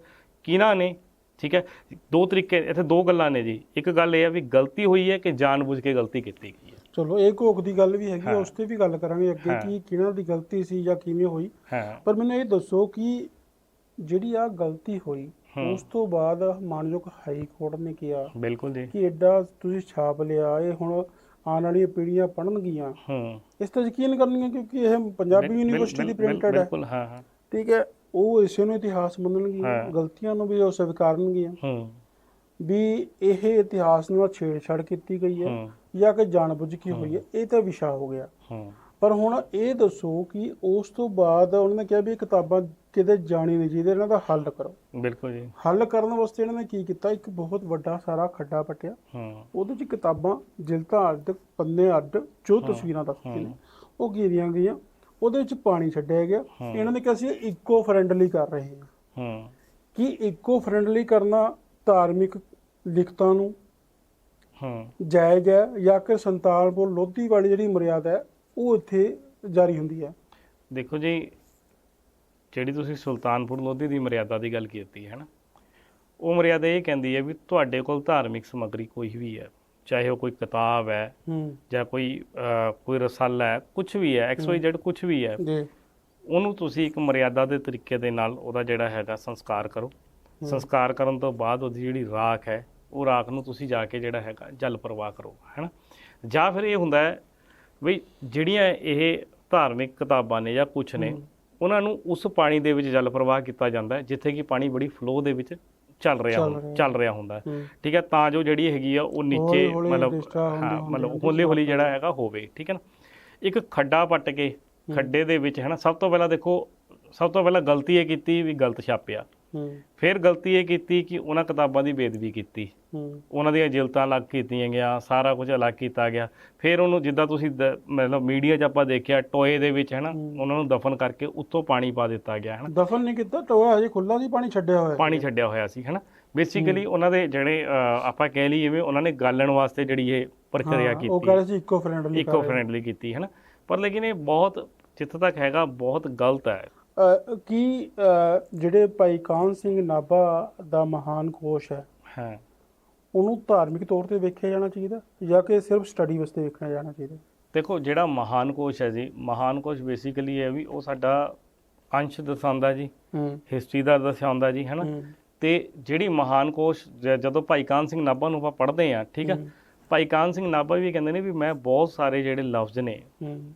ਕਿਹਨਾਂ ਨੇ ਠੀਕ ਹੈ? ਦੋ ਤਰੀਕੇ ਇੱਥੇ ਦੋ ਗੱਲਾਂ ਨੇ ਜੀ। ਇੱਕ ਗੱਲ ਇਹ ਹੈ ਵੀ ਗਲਤੀ ਹੋਈ ਹੈ ਕਿ ਜਾਣਬੁੱਝ ਕੇ ਗਲਤੀ ਕੀਤੀ ਗਈ ਹੈ। ਚਲੋ ਇਹ ਘੋਖ ਦੀ ਗੱਲ ਵੀ ਹੈਗੀ ਆ। ਉਸ ਤੇ ਵੀ ਗੱਲ ਕਰਾਂਗੇ ਅੱਗੇ। ਕਿ ਕਿਹਨਾਂ ਦੀ ਗਲਤੀ ਸੀ ਜਾਂ ਕਿਵੇਂ ਹੋਈ। ਪਰ ਮੈਨੂੰ ਇਹ ਦੱਸੋ ਕਿ ਜਿਹੜੀ ਆ ਗਲਤੀ ਹੋਈ। ਉਸ ਤੋਂ ਬਾਅਦ ਮਾਨਯੋਗ ਹਾਈ ਕੋਰਟ ਨੇ ਕਿਹਾ ਬਿਲਕੁਲ ਜੀ। ਕਿ ਐਡਾ ਤੁਸੀਂ ਛਾਪ ਲਿਆ ਇਹ ਹੁਣ ਆਉਣ ਵਾਲੀਆਂ ਪੀੜ੍ਹੀਆਂ ਪੜ੍ਹਨਗੀਆਂ। ਹੂੰ। ਇਸ ਤੇ ਯਕੀਨ ਕਰਨਗੀਆਂ ਕਿਉਂਕਿ ਇਹ ਪੰਜਾਬੀ ਯੂਨੀਵਰਸਿਟੀ ਦੀ ਪ੍ਰਿੰਟਡ ਹੈ। ਬਿਲਕੁਲ ਹਾਂ ਹਾਂ। ਠੀਕ ਹੈ? ਉਹ ਇਸੇ ਨੂੰ ਇਤਿਹਾਸ ਮੰਨਣਗੀਆਂ ਹਾਂ। ਗਲਤੀਆਂ ਨੂੰ ਵੀ ਉਹ ਸਵੀਕਾਰਨਗੀਆਂ। ਹੂੰ। ਵੀ ਇਹ ਇਤਿਹਾਸ ਨਾਲ ਛੇੜਛਾੜ ਕੀਤੀ ਗਈ ਹੈ ਜਾਂ ਕਿ ਜਾਣਬੁੱਝ ਕੇ ਹੋਈ ਹੈ ਇਹ ਤਾਂ ਵਿਸ਼ਾ ਹੋ ਗਿਆ। ਹੂੰ। ਪਰ ਹੁਣ ਇਹ ਦੱਸੋ ਕਿ ਉਸ ਤੋਂ ਬਾਅਦ ਉਹਨਾਂ ਨੇ ਕਿਹਾ ਵੀ ਇਹ ਕਿਤਾਬਾਂ ਕਿਤੇ ਜਾਣੀ ਨਹੀਂ ਚਾਹੀਦੀ ਇਹਨਾਂ ਦਾ ਹੱਲ ਕਰੋ। ਬਿਲਕੁਲ ਜੀ। ਹੱਲ ਕਰਨ ਵਾਸਤੇ ਇਹਨਾਂ ਨੇ ਕੀ ਕੀਤਾ? ਇੱਕ ਬਹੁਤ ਵੱਡਾ ਸਾਰਾ ਖੱਡਾ ਪੱਟਿਆ। ਹੂੰ। ਉਹਦੇ ਚ ਕਿਤਾਬਾਂ ਜਿਲਤਾਂ ਅੱਡ ਪੰਨੇ ਅੱਡ ਜੋ ਤਸਵੀਰਾਂ ਦੱਸਦੀਆਂ ਨੇ। ਉਹ ਕੀਰੀਆਂ ਗਈਆਂ। ਉਹਦੇ ਵਿੱਚ ਪਾਣੀ ਛੱਡਿਆ ਗਿਆ। ਇਹਨਾਂ ਨੇ ਕਿਹਾ ਸੀ ਇਕੋ ਫਰੈਂਡਲੀ ਕਰ ਰਹੇ ਹਾਂ ਹੂੰ। ਕਿ ਇਕੋ ਫਰੈਂਡਲੀ ਕਰਨਾ ਧਾਰਮਿਕ ਲਿਖਤਾਂ ਨੂੰ? ਹੂੰ। ਜਾਇਜ਼ ਹੈ ਜਾਂ ਕਿ ਸੰਤਾਲਪੁਰ ਲੋਧੀ ਵਾਲੀ ਜਿਹੜੀ ਮਰਿਆਦਾ ਹੈ ਉਹ ਇੱਥੇ ਜਾਰੀ ਹੁੰਦੀ ਹੈ? ਦੇਖੋ ਜੀ ਜਿਹੜੀ ਤੁਸੀਂ ਸੁਲਤਾਨਪੁਰ ਲੋਧੀ ਦੀ ਮਰਿਆਦਾ ਦੀ ਗੱਲ ਕੀਤੀ ਹੈ ਨਾ ਉਹ ਮਰਿਆਦਾ ਇਹ ਕਹਿੰਦੀ ਹੈ ਵੀ ਤੁਹਾਡੇ ਕੋਲ ਧਾਰਮਿਕ ਸਮੱਗਰੀ ਕੋਈ ਵੀ ਹੈ। ਚਾਹੇ ਉਹ ਕੋਈ ਕਿਤਾਬ ਹੈ ਜਾਂ ਕੋਈ ਕੋਈ ਰਸਾਲਾ ਹੈ ਕੁਝ ਵੀ ਹੈ ਐਕਸ ਵਾਈ ਜ਼ੈਡ ਕੁਝ ਵੀ ਹੈ ਜੀ। ਉਹਨੂੰ ਤੁਸੀਂ ਇੱਕ ਮਰਿਆਦਾ ਦੇ ਤਰੀਕੇ ਦੇ ਨਾਲ ਉਹਦਾ ਜਿਹੜਾ ਹੈਗਾ ਸੰਸਕਾਰ ਕਰੋ। ਸੰਸਕਾਰ ਕਰਨ ਤੋਂ ਬਾਅਦ ਉਹਦੀ ਜਿਹੜੀ ਰਾਖ ਹੈ ਉਹ ਰਾਖ ਨੂੰ ਤੁਸੀਂ ਜਾ ਕੇ ਜਿਹੜਾ ਹੈਗਾ ਜਲ ਪ੍ਰਵਾਹ ਕਰੋ ਹੈਨਾ? ਜਾਂ ਫਿਰ ਇਹ ਹੁੰਦਾ ਹੈ ਵੀ ਜਿਹੜੀਆਂ ਇਹ ਧਾਰਮਿਕ ਕਿਤਾਬਾਂ ਨੇ ਜਾਂ ਕੁਝ ਨੇ ਉਹਨਾਂ ਨੂੰ ਉਸ ਪਾਣੀ ਦੇ ਵਿੱਚ ਜਲ ਪ੍ਰਵਾਹ ਕੀਤਾ ਜਾਂਦਾ ਹੈ ਜਿੱਥੇ ਕਿ ਪਾਣੀ ਬੜੀ ਫਲੋ ਦੇ ਵਿੱਚ ਚੱਲ ਰਿਹਾ ਚੱਲ ਹੁੰਦਾ ਰਿਹਾ। ਚੱਲ ਰਿਹਾ ਹੁੰਦਾ ਠੀਕ ਹੈ ਤਾਂ ਜੋ ਜਿਹੜੀ ਹੈਗੀ ਆ ਉਹ ਨੀਚੇ ਮਤਲਬ ਹਾਂ ਮਤਲਬ ਹੌਲੀ ਹੌਲੀ ਜਿਹੜਾ ਹੈਗਾ ਹੋਵੇ ਠੀਕ ਹੈ ਨਾ? ਇੱਕ ਖੱਡਾ ਪੱਟ ਕੇ ਖੱਡੇ ਦੇ ਵਿੱਚ ਹੈ ਨਾ? ਸਭ ਤੋਂ ਪਹਿਲਾਂ ਦੇਖੋ ਸਭ ਤੋਂ ਪਹਿਲਾਂ ਗਲਤੀ ਇਹ ਕੀਤੀ ਵੀ ਗਲਤ ਛਾਪਿਆ। ਫਿਰ ਗਲਤੀ ਇਹ ਕੀਤੀ ਕਿ ਉਹਨਾਂ ਕਿਤਾਬਾਂ ਦੀ ਬੇਦਬੀ ਕੀਤੀ। ਉਹਨਾਂ ਦੀਆਂ ਜਿਲਤਾਂ ਅਲੱਗ ਕੀਤੀਆਂ ਗਿਆ ਸਾਰਾ ਕੁਝ ਅਲੱਗ ਕੀਤਾ ਗਿਆ। ਫਿਰ ਉਹਨੂੰ ਜਿੱਦਾਂ ਤੁਸੀਂ ਮਤਲਬ ਮੀਡੀਆ 'ਚ ਆਪਾਂ ਦੇਖਿਆ ਟੋਏ ਦੇ ਵਿੱਚ ਹੈ। ਨਾ ਉਹਨਾਂ ਨੂੰ ਦਫਨ ਕਰਕੇ ਉੱਤੋਂ ਪਾਣੀ ਪਾ ਦਿੱਤਾ ਗਿਆ ਹੈ ਨਾ ਦਫਨ ਨਹੀਂ ਕੀਤਾ ਟੋਆ ਹਜੇ ਖੁੱਲਾ ਸੀ ਪਾਣੀ ਛੱਡਿਆ ਹੋਇਆ ਪਾਣੀ ਛੱਡਿਆ ਹੋਇਆ ਸੀ ਹਨਾ। ਬੇਸਿਕਲੀ ਉਹਨਾਂ ਦੇ ਜਿਹੜੇ ਆਪਾਂ ਕਹਿ ਲਈਏ ਵੀ ਉਹਨਾਂ ਨੇ ਗਾਲਣ ਵਾਸਤੇ ਜਿਹੜੀ ਇਹ ਪ੍ਰਕਿਰਿਆ ਉਹ ਕੀਤੀ। ਕਹਿ ਰਹੇ ਸੀ ਇਕੋ ਫਰੈਂਡਲੀ ਇਕੋ ਫ੍ਰੈਂਡਲੀ ਕੀਤੀ ਹੈ ਨਾ ਪਰ ਲੇਕਿਨ ਇਹ ਬਹੁਤ ਜਿੱਥੇ ਤੱਕ ਹੈਗਾ ਬਹੁਤ ਗਲਤ ਹੈ। ਕੀ ਜਿਹੜੇ ਭਾਈ ਕਾਨ ਸਿੰਘ ਨਾਭਾ ਦਾ ਮਹਾਨ ਕੋਸ਼ ਹੈ ਹਾਂ। ਉਹਨੂੰ ਧਾਰਮਿਕ ਤੌਰ ਤੇ ਵੇਖਿਆ ਜਾਣਾ ਚਾਹੀਦਾ ਜਾਂ ਕਿ ਸਿਰਫ ਸਟੱਡੀ ਵਾਸਤੇ ਵੇਖਿਆ ਜਾਣਾ ਚਾਹੀਦਾ? ਦੇਖੋ ਜਿਹੜਾ ਮਹਾਨ ਕੋਸ਼ ਹੈ ਜੀ ਮਹਾਨ ਕੋਸ਼ ਬੇਸਿਕਲੀ ਹੈ ਵੀ ਉਹ ਸਾਡਾ ਅੰਸ਼ ਦਰਸਾਉਂਦਾ ਜੀ ਹਿਸਟਰੀ ਦਾ ਦਰਸਾਉਂਦਾ ਜੀ ਹੈ ਨਾ ਹੂੰ। ਤੇ ਜਿਹੜੀ ਮਹਾਨ ਕੋਸ਼ ਜਦੋਂ ਭਾਈ ਕਾਨ ਸਿੰਘ ਨਾਭਾ ਨੂੰ ਆਪਾਂ ਪੜ੍ਹਦੇ ਆ ਠੀਕ ਹੈ। ਭਾਈ ਕਾਨ ਸਿੰਘ ਨਾਭਾ ਵੀ ਕਹਿੰਦੇ ਨੇ ਵੀ ਮੈਂ ਬਹੁਤ ਸਾਰੇ ਜਿਹੜੇ ਲਫ਼ਜ਼ ਨੇ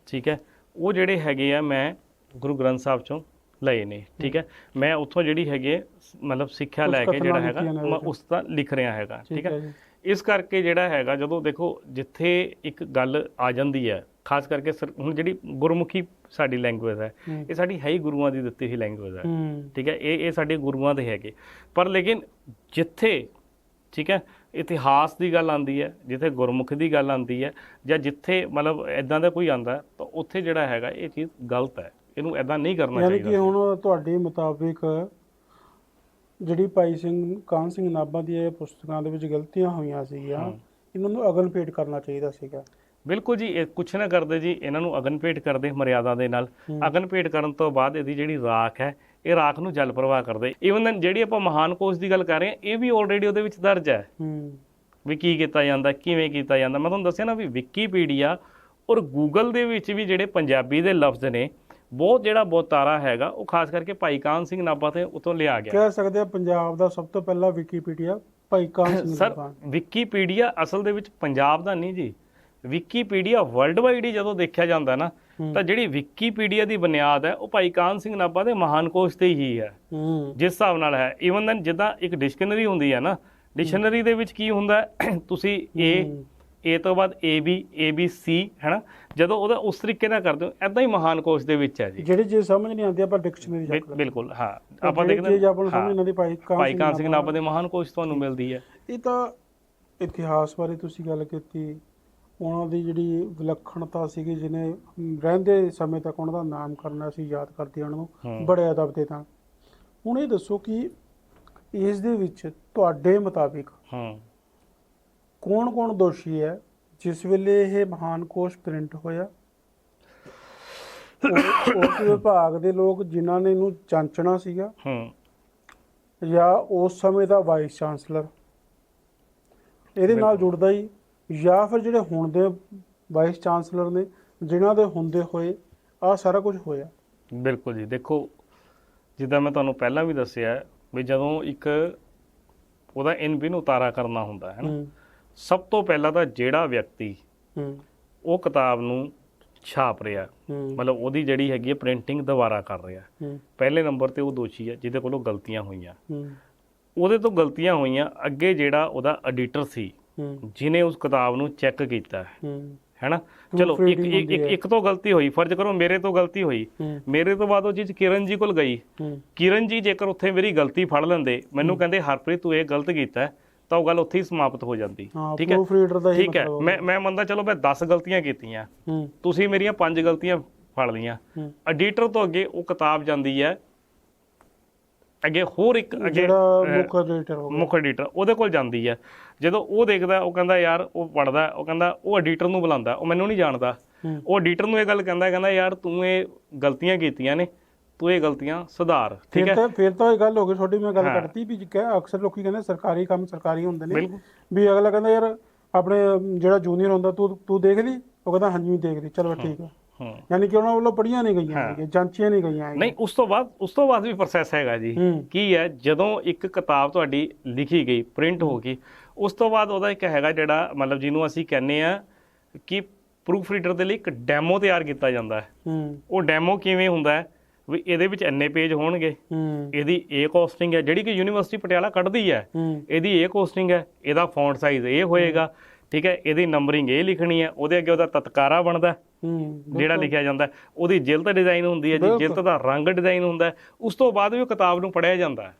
ਠੀਕ ਹੈ? ਉਹ ਜਿਹੜੇ ਹੈਗੇ ਆ ਮੈਂ ਗੁਰੂ ਗ੍ਰੰਥ ਸਾਹਿਬ ਚੋਂ ਲਏ ਨੇ ਠੀਕ ਹੈ। ਮੈਂ ਉੱਥੋਂ ਜਿਹੜੀ ਹੈਗੀ ਮਤਲਬ ਸਿੱਖਿਆ ਲੈ ਕੇ ਜਿਹੜਾ ਹੈਗਾ ਮੈਂ ਉਸ ਦਾ ਲਿਖ ਰਿਹਾ ਹੈਗਾ ਠੀਕ ਹੈ। ਇਸ ਕਰਕੇ ਜਿਹੜਾ ਹੈਗਾ ਜਦੋਂ ਦੇਖੋ ਜਿੱਥੇ ਇੱਕ ਗੱਲ ਆ ਜਾਂਦੀ ਹੈ ਖਾਸ ਕਰਕੇ ਹੁਣ ਜਿਹੜੀ ਗੁਰਮੁਖੀ ਸਾਡੀ ਲੈਂਗੁਏਜ ਹੈ। ਇਹ ਸਾਡੀ ਹੈ ਹੀ ਗੁਰੂਆਂ ਦੀ ਦਿੱਤੀ ਹੋਈ ਲੈਂਗੁਏਜ ਹੈ ਠੀਕ ਹੈ। ਇਹ ਇਹ ਸਾਡੇ ਗੁਰੂਆਂ ਦੇ ਹੈਗੇ। ਪਰ ਲੇਕਿਨ ਜਿੱਥੇ ਠੀਕ ਹੈ ਇਤਿਹਾਸ ਦੀ ਗੱਲ ਆਂਦੀ ਹੈ ਜਿੱਥੇ ਗੁਰਮੁਖ ਦੀ ਗੱਲ ਆਂਦੀ ਹੈ ਜਾਂ ਜਿੱਥੇ ਮਤਲਬ ਇਦਾਂ ਦਾ ਕੋਈ ਆਂਦਾ ਤਾਂ ਉੱਥੇ ਜਿਹੜਾ ਹੈਗਾ ਇਹ ਚੀਜ਼ ਗਲਤ ਹੈ। ਇਹਨੂੰ ਇਦਾਂ ਨਹੀਂ ਕਰਨਾ ਯਾਨੀ ਚਾਹੀਦਾ ਕਿ ਹੁਣ ਤੁਹਾਡੇ ਮੁਤਾਬਿਕ ਜਿਹੜੀ ਭਾਈ ਸਿੰਘ ਕਾਨ ਸਿੰਘ ਨਾਭਾ ਦੀ ਇਹ ਪੁਸਤਕਾਂ ਦੇ ਵਿੱਚ ਗਲਤੀਆਂ ਹੋਈਆਂ ਸੀਗੀਆਂ ਹਾਂ। ਇਹਨਾਂ ਨੂੰ ਅਗਨਪੇਟ ਕਰਨਾ ਚਾਹੀਦਾ ਸੀਗਾ। ਬਿਲਕੁਲ ਜੀ ਇਹ ਕੁਛ ਨਾ ਕਰਦੇ ਜੀ ਇਹਨਾਂ ਨੂੰ ਅਗਨਪੇਟ ਕਰਦੇ ਮਰਿਆਦਾ ਦੇ ਨਾਲ। ਹੂੰ। ਅਗਨਪੇਟ ਕਰਨ ਤੋਂ ਬਾਅਦ ਇਹਦੀ ਜਿਹੜੀ ਰਾਖ ਹੈ ਇਹ ਰਾਖ ਨੂੰ ਜਲ ਪ੍ਰਵਾਹ ਕਰਦੇ। ਈਵਨ ਜਿਹੜੀ ਆਪਾਂ ਮਹਾਨ ਕੋਸ਼ ਦੀ ਗੱਲ ਕਰ ਰਹੇ ਹਾਂ ਇਹ ਵੀ ਆਲਰੇਡੀ ਉਹਦੇ ਵਿੱਚ ਦਰਜ ਹੈ। ਹੂੰ। ਵੀ ਕੀ ਕੀਤਾ ਜਾਂਦਾ ਕਿਵੇਂ ਕੀਤਾ ਜਾਂਦਾ। ਮੈਂ ਤੁਹਾਨੂੰ ਦੱਸਿਆ ਨਾ ਵੀ ਵਿਕੀਪੀਡੀਆ ਔਰ ਗੂਗਲ ਦੇ ਵਿੱਚ ਵੀ ਜਿਹੜੇ ਪੰਜਾਬੀ ਦੇ ਲਫ਼ਜ਼ ਨੇ ਬਹੁਤ ਜਿਹੜਾ ਬਹੁਤ ਤਾਰਾ ਹੈਗਾ ਉਹ ਖਾਸ ਕਰਕੇ ਭਾਈ ਕਾਨ ਸਿੰਘ ਨਾਭਾ ਤੇ ਉਤੋਂ ਲਿਆ ਗਿਆ ਕਹਿ ਸਕਦੇ ਆ ਪੰਜਾਬ ਦਾ ਸਭ ਤੋਂ ਪਹਿਲਾ ਵਿਕੀਪੀਡੀਆ ਭਾਈ ਕਾਨ ਸਿੰਘ ਸਰ ਵਿਕੀਪੀਡੀਆ ਅਸਲ ਦੇ ਵਿੱਚ ਪੰਜਾਬ ਦਾ ਨਹੀਂ ਜੀ ਵਿਕੀਪੀਡੀਆ ਵਰਲਡ ਵਾਈਡ ਹੀ ਜਦੋਂ ਦੇਖਿਆ ਜਾਂਦਾ ਨਾ। ਤਾਂ ਜਿਹੜੀ ਵਿਕੀਪੀਡੀਆ ਦੀ ਬੁਨਿਆਦ ਹੈ ਉਹ ਭਾਈ ਕਾਨ ਸਿੰਘ ਨਾਭਾ ਦੇ ਮਹਾਨ ਕੋਸ਼ ਤੇ ਹੀ ਹੈ ਜਿਸ ਹਿਸਾਬ ਨਾਲ ਹੈ ਈਵਨ ਦੈਨ ਜਿੱਦਾਂ ਇੱਕ ਡਿਕਸ਼ਨਰੀ ਹੁੰਦੀ ਹੈ ਨਾ ਡਿਕਸ਼ਨਰੀ ਦੇ ਵਿੱਚ ਕੀ ਹੁੰਦਾ? ਤੁਸੀਂ ਹੂੰ। ਏ ਤੋਂ ਬਾਅਦ A B A B C ਹੈਨਾ ਜਦੋਂ ਉਹਦਾ ਉਸ ਤਰੀਕੇ ਨਾਲ ਕਰਦੇ ਹੋ ਐਦਾਂ ਹੀ ਮਹਾਨ ਕੋਸ਼ ਦੇ ਵਿੱਚ ਹੈ ਜੀ। ਜਿਹੜੇ ਜੇ ਸਮਝ ਨਹੀਂ ਆਉਂਦੀ ਆਪਾਂ ਡਿਕਸ਼ਨਰੀ ਚੱਕ ਲੈਂਦੇ ਬਿਲਕੁਲ ਹਾਂ ਆਪਾਂ ਦੇਖਦੇ ਜੇ ਆਪਾਂ ਨੂੰ ਸਮਝ ਨਹੀਂ ਆਉਂਦੀ ਭਾਈ ਭਾਈ ਕਾਨ ਸਿੰਘ ਨਾਭਾ ਦੇ ਮਹਾਨ ਕੋਸ਼ ਤੁਹਾਨੂੰ ਮਿਲਦੀ ਹੈ। ਇਹ ਤਾਂ ਇਤਿਹਾਸ ਬਾਰੇ ਤੁਸੀਂ ਗੱਲ ਕੀਤੀ ਉਹਨਾਂ ਦੀ ਜਿਹੜੀ ਵਿਲੱਖਣਤਾ ਸੀਗੀ ਜਿਹਨੇ ਰਹਿੰਦੇ ਸਮੇਂ ਤੱਕ ਉਹਨਾਂ ਦਾ ਨਾਮ ਕਰਨਾ ਸੀ ਯਾਦ ਕਰਦੇ ਉਹਨਾਂ ਨੂੰ। ਬੜੇ ਅਦਬ ਦੇ ਤਾਂ। ਹੁਣ ਇਹ ਦੱਸੋ ਕਿ ਇਸ ਦੇ ਵਿੱਚ ਤੁਹਾਡੇ ਮੁਤਾਬਿਕ ਹੂੰ। ਕੌਣ-ਕੌਣ ਦੋਸ਼ੀ ਹੈ? ਜਿਸ ਵੇਲੇ ਇਹ ਮਹਾਨ ਕੋਸ਼ ਪ੍ਰਿੰਟ ਹੋਇਆ ਉਸ ਵਿਭਾਗ ਦੇ ਲੋਕ ਜਿਨ੍ਹਾਂ ਨੇ ਇਹਨੂੰ ਜਾਂਚਣਾ ਸੀਗਾ ਹੂੰ। ਜਾਂ ਉਸ ਸਮੇਂ ਦਾ ਵਾਈਸ ਚਾਂਸਲਰ ਇਹਦੇ ਨਾਲ। ਜੁੜਦਾ ਹੀ ਜਾਂ ਫਿਰ ਜਿਹੜੇ ਹੁਣ ਦੇ ਵਾਈਸ ਚਾਂਸਲਰ ਨੇ ਜਿਨ੍ਹਾਂ ਦੇ ਹੁੰਦੇ ਹੋਏ ਆ ਸਾਰਾ ਕੁਝ ਹੋਇਆ। ਬਿਲਕੁਲ ਜੀ। ਦੇਖੋ ਜਿੱਦਾਂ ਮੈਂ ਤੁਹਾਨੂੰ ਪਹਿਲਾਂ ਵੀ ਦੱਸਿਆ ਵੀ ਜਦੋਂ ਇੱਕ ਉਹਦਾ ਇਨ ਬਿਨ ਉਤਾਰਾ ਕਰਨਾ ਹੁੰਦਾ ਹੈ ਨਾ ਸਭ ਤੋਂ ਪਹਿਲਾਂ ਤਾਂ ਜਿਹੜਾ ਵਿਅਕਤੀ ਉਹ ਕਿਤਾਬ ਨੂੰ ਛਾਪ ਰਿਹਾ ਮਤਲਬ ਉਹਦੀ ਜਿਹੜੀ ਹੈਗੀ ਹੈ ਪ੍ਰਿੰਟਿੰਗ ਦੁਬਾਰਾ ਕਰ ਰਿਹਾ। ਪਹਿਲੇ ਨੰਬਰ ਤੇ ਉਹ ਦੋਸ਼ੀ ਹੈ ਜਿਹਦੇ ਕੋਲੋਂ ਗਲਤੀਆਂ ਹੋਈਆਂ। ਉਹਦੇ ਤੋਂ ਗਲਤੀਆਂ ਹੋਈਆਂ ਅੱਗੇ ਜਿਹੜਾ ਉਹਦਾ ਐਡੀਟਰ ਸੀ ਜਿਨੇ ਉਸ ਕਿਤਾਬ ਨੂੰ ਚੈੱਕ ਕੀਤਾ ਹੂੰ। ਹੈਨਾ? ਚਲੋ ਇੱਕ ਇੱਕ ਇੱਕ- ਤੋਂ ਗਲਤੀ ਹੋਈ ਫਰਜ਼ ਕਰੋ ਮੇਰੇ ਤੋਂ ਗਲਤੀ ਹੋਈ। ਮੇਰੇ ਤੋਂ ਬਾਅਦ ਉਹ ਚੀਜ਼ ਕਿਰਨ ਜੀ ਕੋਲ ਗਈ। ਕਿਰਨ ਜੀ ਜੇਕਰ ਉੱਥੇ ਮੇਰੀ ਗਲਤੀ ਫੜ ਲੈਂਦੇ ਮੈਨੂੰ ਕਹਿੰਦੇ ਹਰਪ੍ਰੀਤ ਤੂੰ ਇਹ ਗਲਤ ਕੀਤਾ ਤਾਂ ਉਹ ਗੱਲ ਉੱਥੇ ਹੀ ਸਮਾਪਤ ਹੋ ਜਾਂਦੀ। ਠੀਕ ਹੈ? ਪ੍ਰੂਫ ਰੀਡਰ ਦਾ ਹੀ ਠੀਕ ਹੈ। ਮੈਂ ਮੈਂ ਮੰਨਦਾ ਚਲੋ ਮੈਂ 10 ਗਲਤੀਆਂ ਕੀਤੀਆਂ। ਤੁਸੀਂ ਮੇਰੀਆਂ 5 ਗਲਤੀਆਂ ਫੜ ਲਈਆਂ। ਐਡੀਟਰ ਤੋਂ ਅੱਗੇ ਉਹ ਕਿਤਾਬ ਜਾਂਦੀ ਹੈ। ਅੱਗੇ ਹੋਰ ਇੱਕ ਅੱਗੇ ਮੁੱਖ ਐਡੀਟਰ ਮੁੱਖ ਐਡੀਟਰ ਉਹਦੇ ਕੋਲ ਜਾਂਦੀ ਹੈ। ਜਦੋਂ ਉਹ ਦੇਖਦਾ ਉਹ ਕਹਿੰਦਾ ਯਾਰ ਉਹ ਪੜਦਾ ਉਹ ਕਹਿੰਦਾ ਉਹ ਐਡੀਟਰ ਨੂੰ ਬੁਲਾਉਂਦਾ ਉਹ ਮੈਨੂੰ ਨਹੀਂ ਜਾਣਦਾ। ਉਹ ਐਡੀਟਰ ਨੂੰ ਇਹ ਗੱਲ ਕਹਿੰਦਾ ਕਹਿੰਦਾ ਯਾਰ ਤੂੰ ਇਹ ਗਲਤੀਆਂ ਕੀਤੀਆਂ ਨੇ। ਤੂੰ ਇਹ ਗਲਤੀਆਂ ਸੁਧਾਰ ਠੀਕ ਫਿਰ ਹੈ? ਤਾਂ ਫਿਰ ਤਾਂ ਇਹ ਗੱਲ ਹੋ ਗਈ ਤੁਹਾਡੀ ਮੈਂ ਗੱਲ ਹਾਂ। ਕਰਤੀ ਵੀ ਕਿ ਅਕਸਰ ਲੋਕੀ ਕਹਿੰਦੇ ਸਰਕਾਰੀ ਕੰਮ ਸਰਕਾਰੀ ਹੁੰਦੇ ਨੇ। ਬਿਲਕੁਲ। ਵੀ ਅਗਲਾ ਕਹਿੰਦਾ ਯਾਰ ਆਪਣੇ ਜਿਹੜਾ ਜੂਨੀਅਰ ਹੁੰਦਾ ਤੂੰ ਤੂੰ ਦੇਖ ਲਈ? ਉਹ ਕਹਿੰਦਾ ਹਾਂਜੀ ਦੇਖ ਲਈ। ਚਲੋ ਠੀਕ ਹੈ। ਹੂੰ। ਯਾਨੀ ਕਿ ਉਹਨਾਂ ਵੱਲੋਂ ਪੜੀਆਂ ਨਹੀਂ ਗਈਆਂ। ਹੈਗੀਆਂ ਜਾਂਚੀਆਂ ਨਹੀਂ ਗਈਆਂ ਹੈਗੀਆਂ। ਨਹੀਂ ਉਸ ਤੋਂ ਬਾਅਦ ਉਸ ਤੋਂ ਬਾਅਦ ਵੀ ਪ੍ਰੋਸੈਸ ਹੈਗਾ ਜੀ। ਹੂੰ। ਕੀ ਹੈ ਜਦੋਂ ਇੱਕ ਕਿਤਾਬ ਤੁਹਾਡੀ ਲਿਖੀ ਗਈ ਪ੍ਰਿੰਟ ਹੋ ਗਈ ਉਸ ਤੋਂ ਬਾਅਦ ਉਹਦਾ ਇੱਕ ਹੈਗਾ ਜਿਹੜਾ ਮਤਲਬ ਜਿਹਨੂੰ ਅਸੀਂ ਕਹਿੰਦੇ ਆ ਕਿ ਪ੍ਰੂਫ ਰੀਡਰ ਦੇ ਲਈ ਇੱਕ ਡੈਮੋ ਤਿਆਰ ਕੀਤਾ ਜਾਂਦਾ ਹੈ। ਹੂੰ। ਉਹ ਡੈਮੋ ਕਿਵੇਂ ਹੁੰਦਾ ਹੈ? ਵੀ ਇਹਦੇ ਵਿੱਚ ਇੰਨੇ ਪੇਜ ਹੋਣਗੇ। ਇਹਦੀ ਇਹ ਕੋਸਟਿੰਗ ਹੈ। ਜਿਹੜੀ ਕਿ ਯੂਨੀਵਰਸਿਟੀ ਪਟਿਆਲਾ ਕੱਢਦੀ ਹੈ ਇਹਦੀ ਇਹ ਕੋਸਟਿੰਗ ਹੈ ਇਹਦਾ ਫੌਂਟ ਸਾਈਜ਼ ਇਹ ਹੋਏਗਾ ਠੀਕ ਹੈ? ਇਹਦੀ ਨੰਬਰਿੰਗ ਇਹ ਲਿਖਣੀ ਹੈ ਉਹਦੇ ਅੱਗੇ ਉਹਦਾ ਤਤਕਾਰਾ ਬਣਦਾ ਜਿਹੜਾ ਲਿਖਿਆ ਜਾਂਦਾ। ਉਹਦੀ ਜਿਲਤ ਡਿਜ਼ਾਈਨ ਹੁੰਦੀ ਹੈ ਜੀ। ਜਿਲਤ ਦਾ ਰੰਗ ਡਿਜ਼ਾਈਨ ਹੁੰਦਾ। ਉਸ ਤੋਂ ਬਾਅਦ ਵੀ ਉਹ ਕਿਤਾਬ ਨੂੰ ਪੜ੍ਹਿਆ ਜਾਂਦਾ ਹੈ।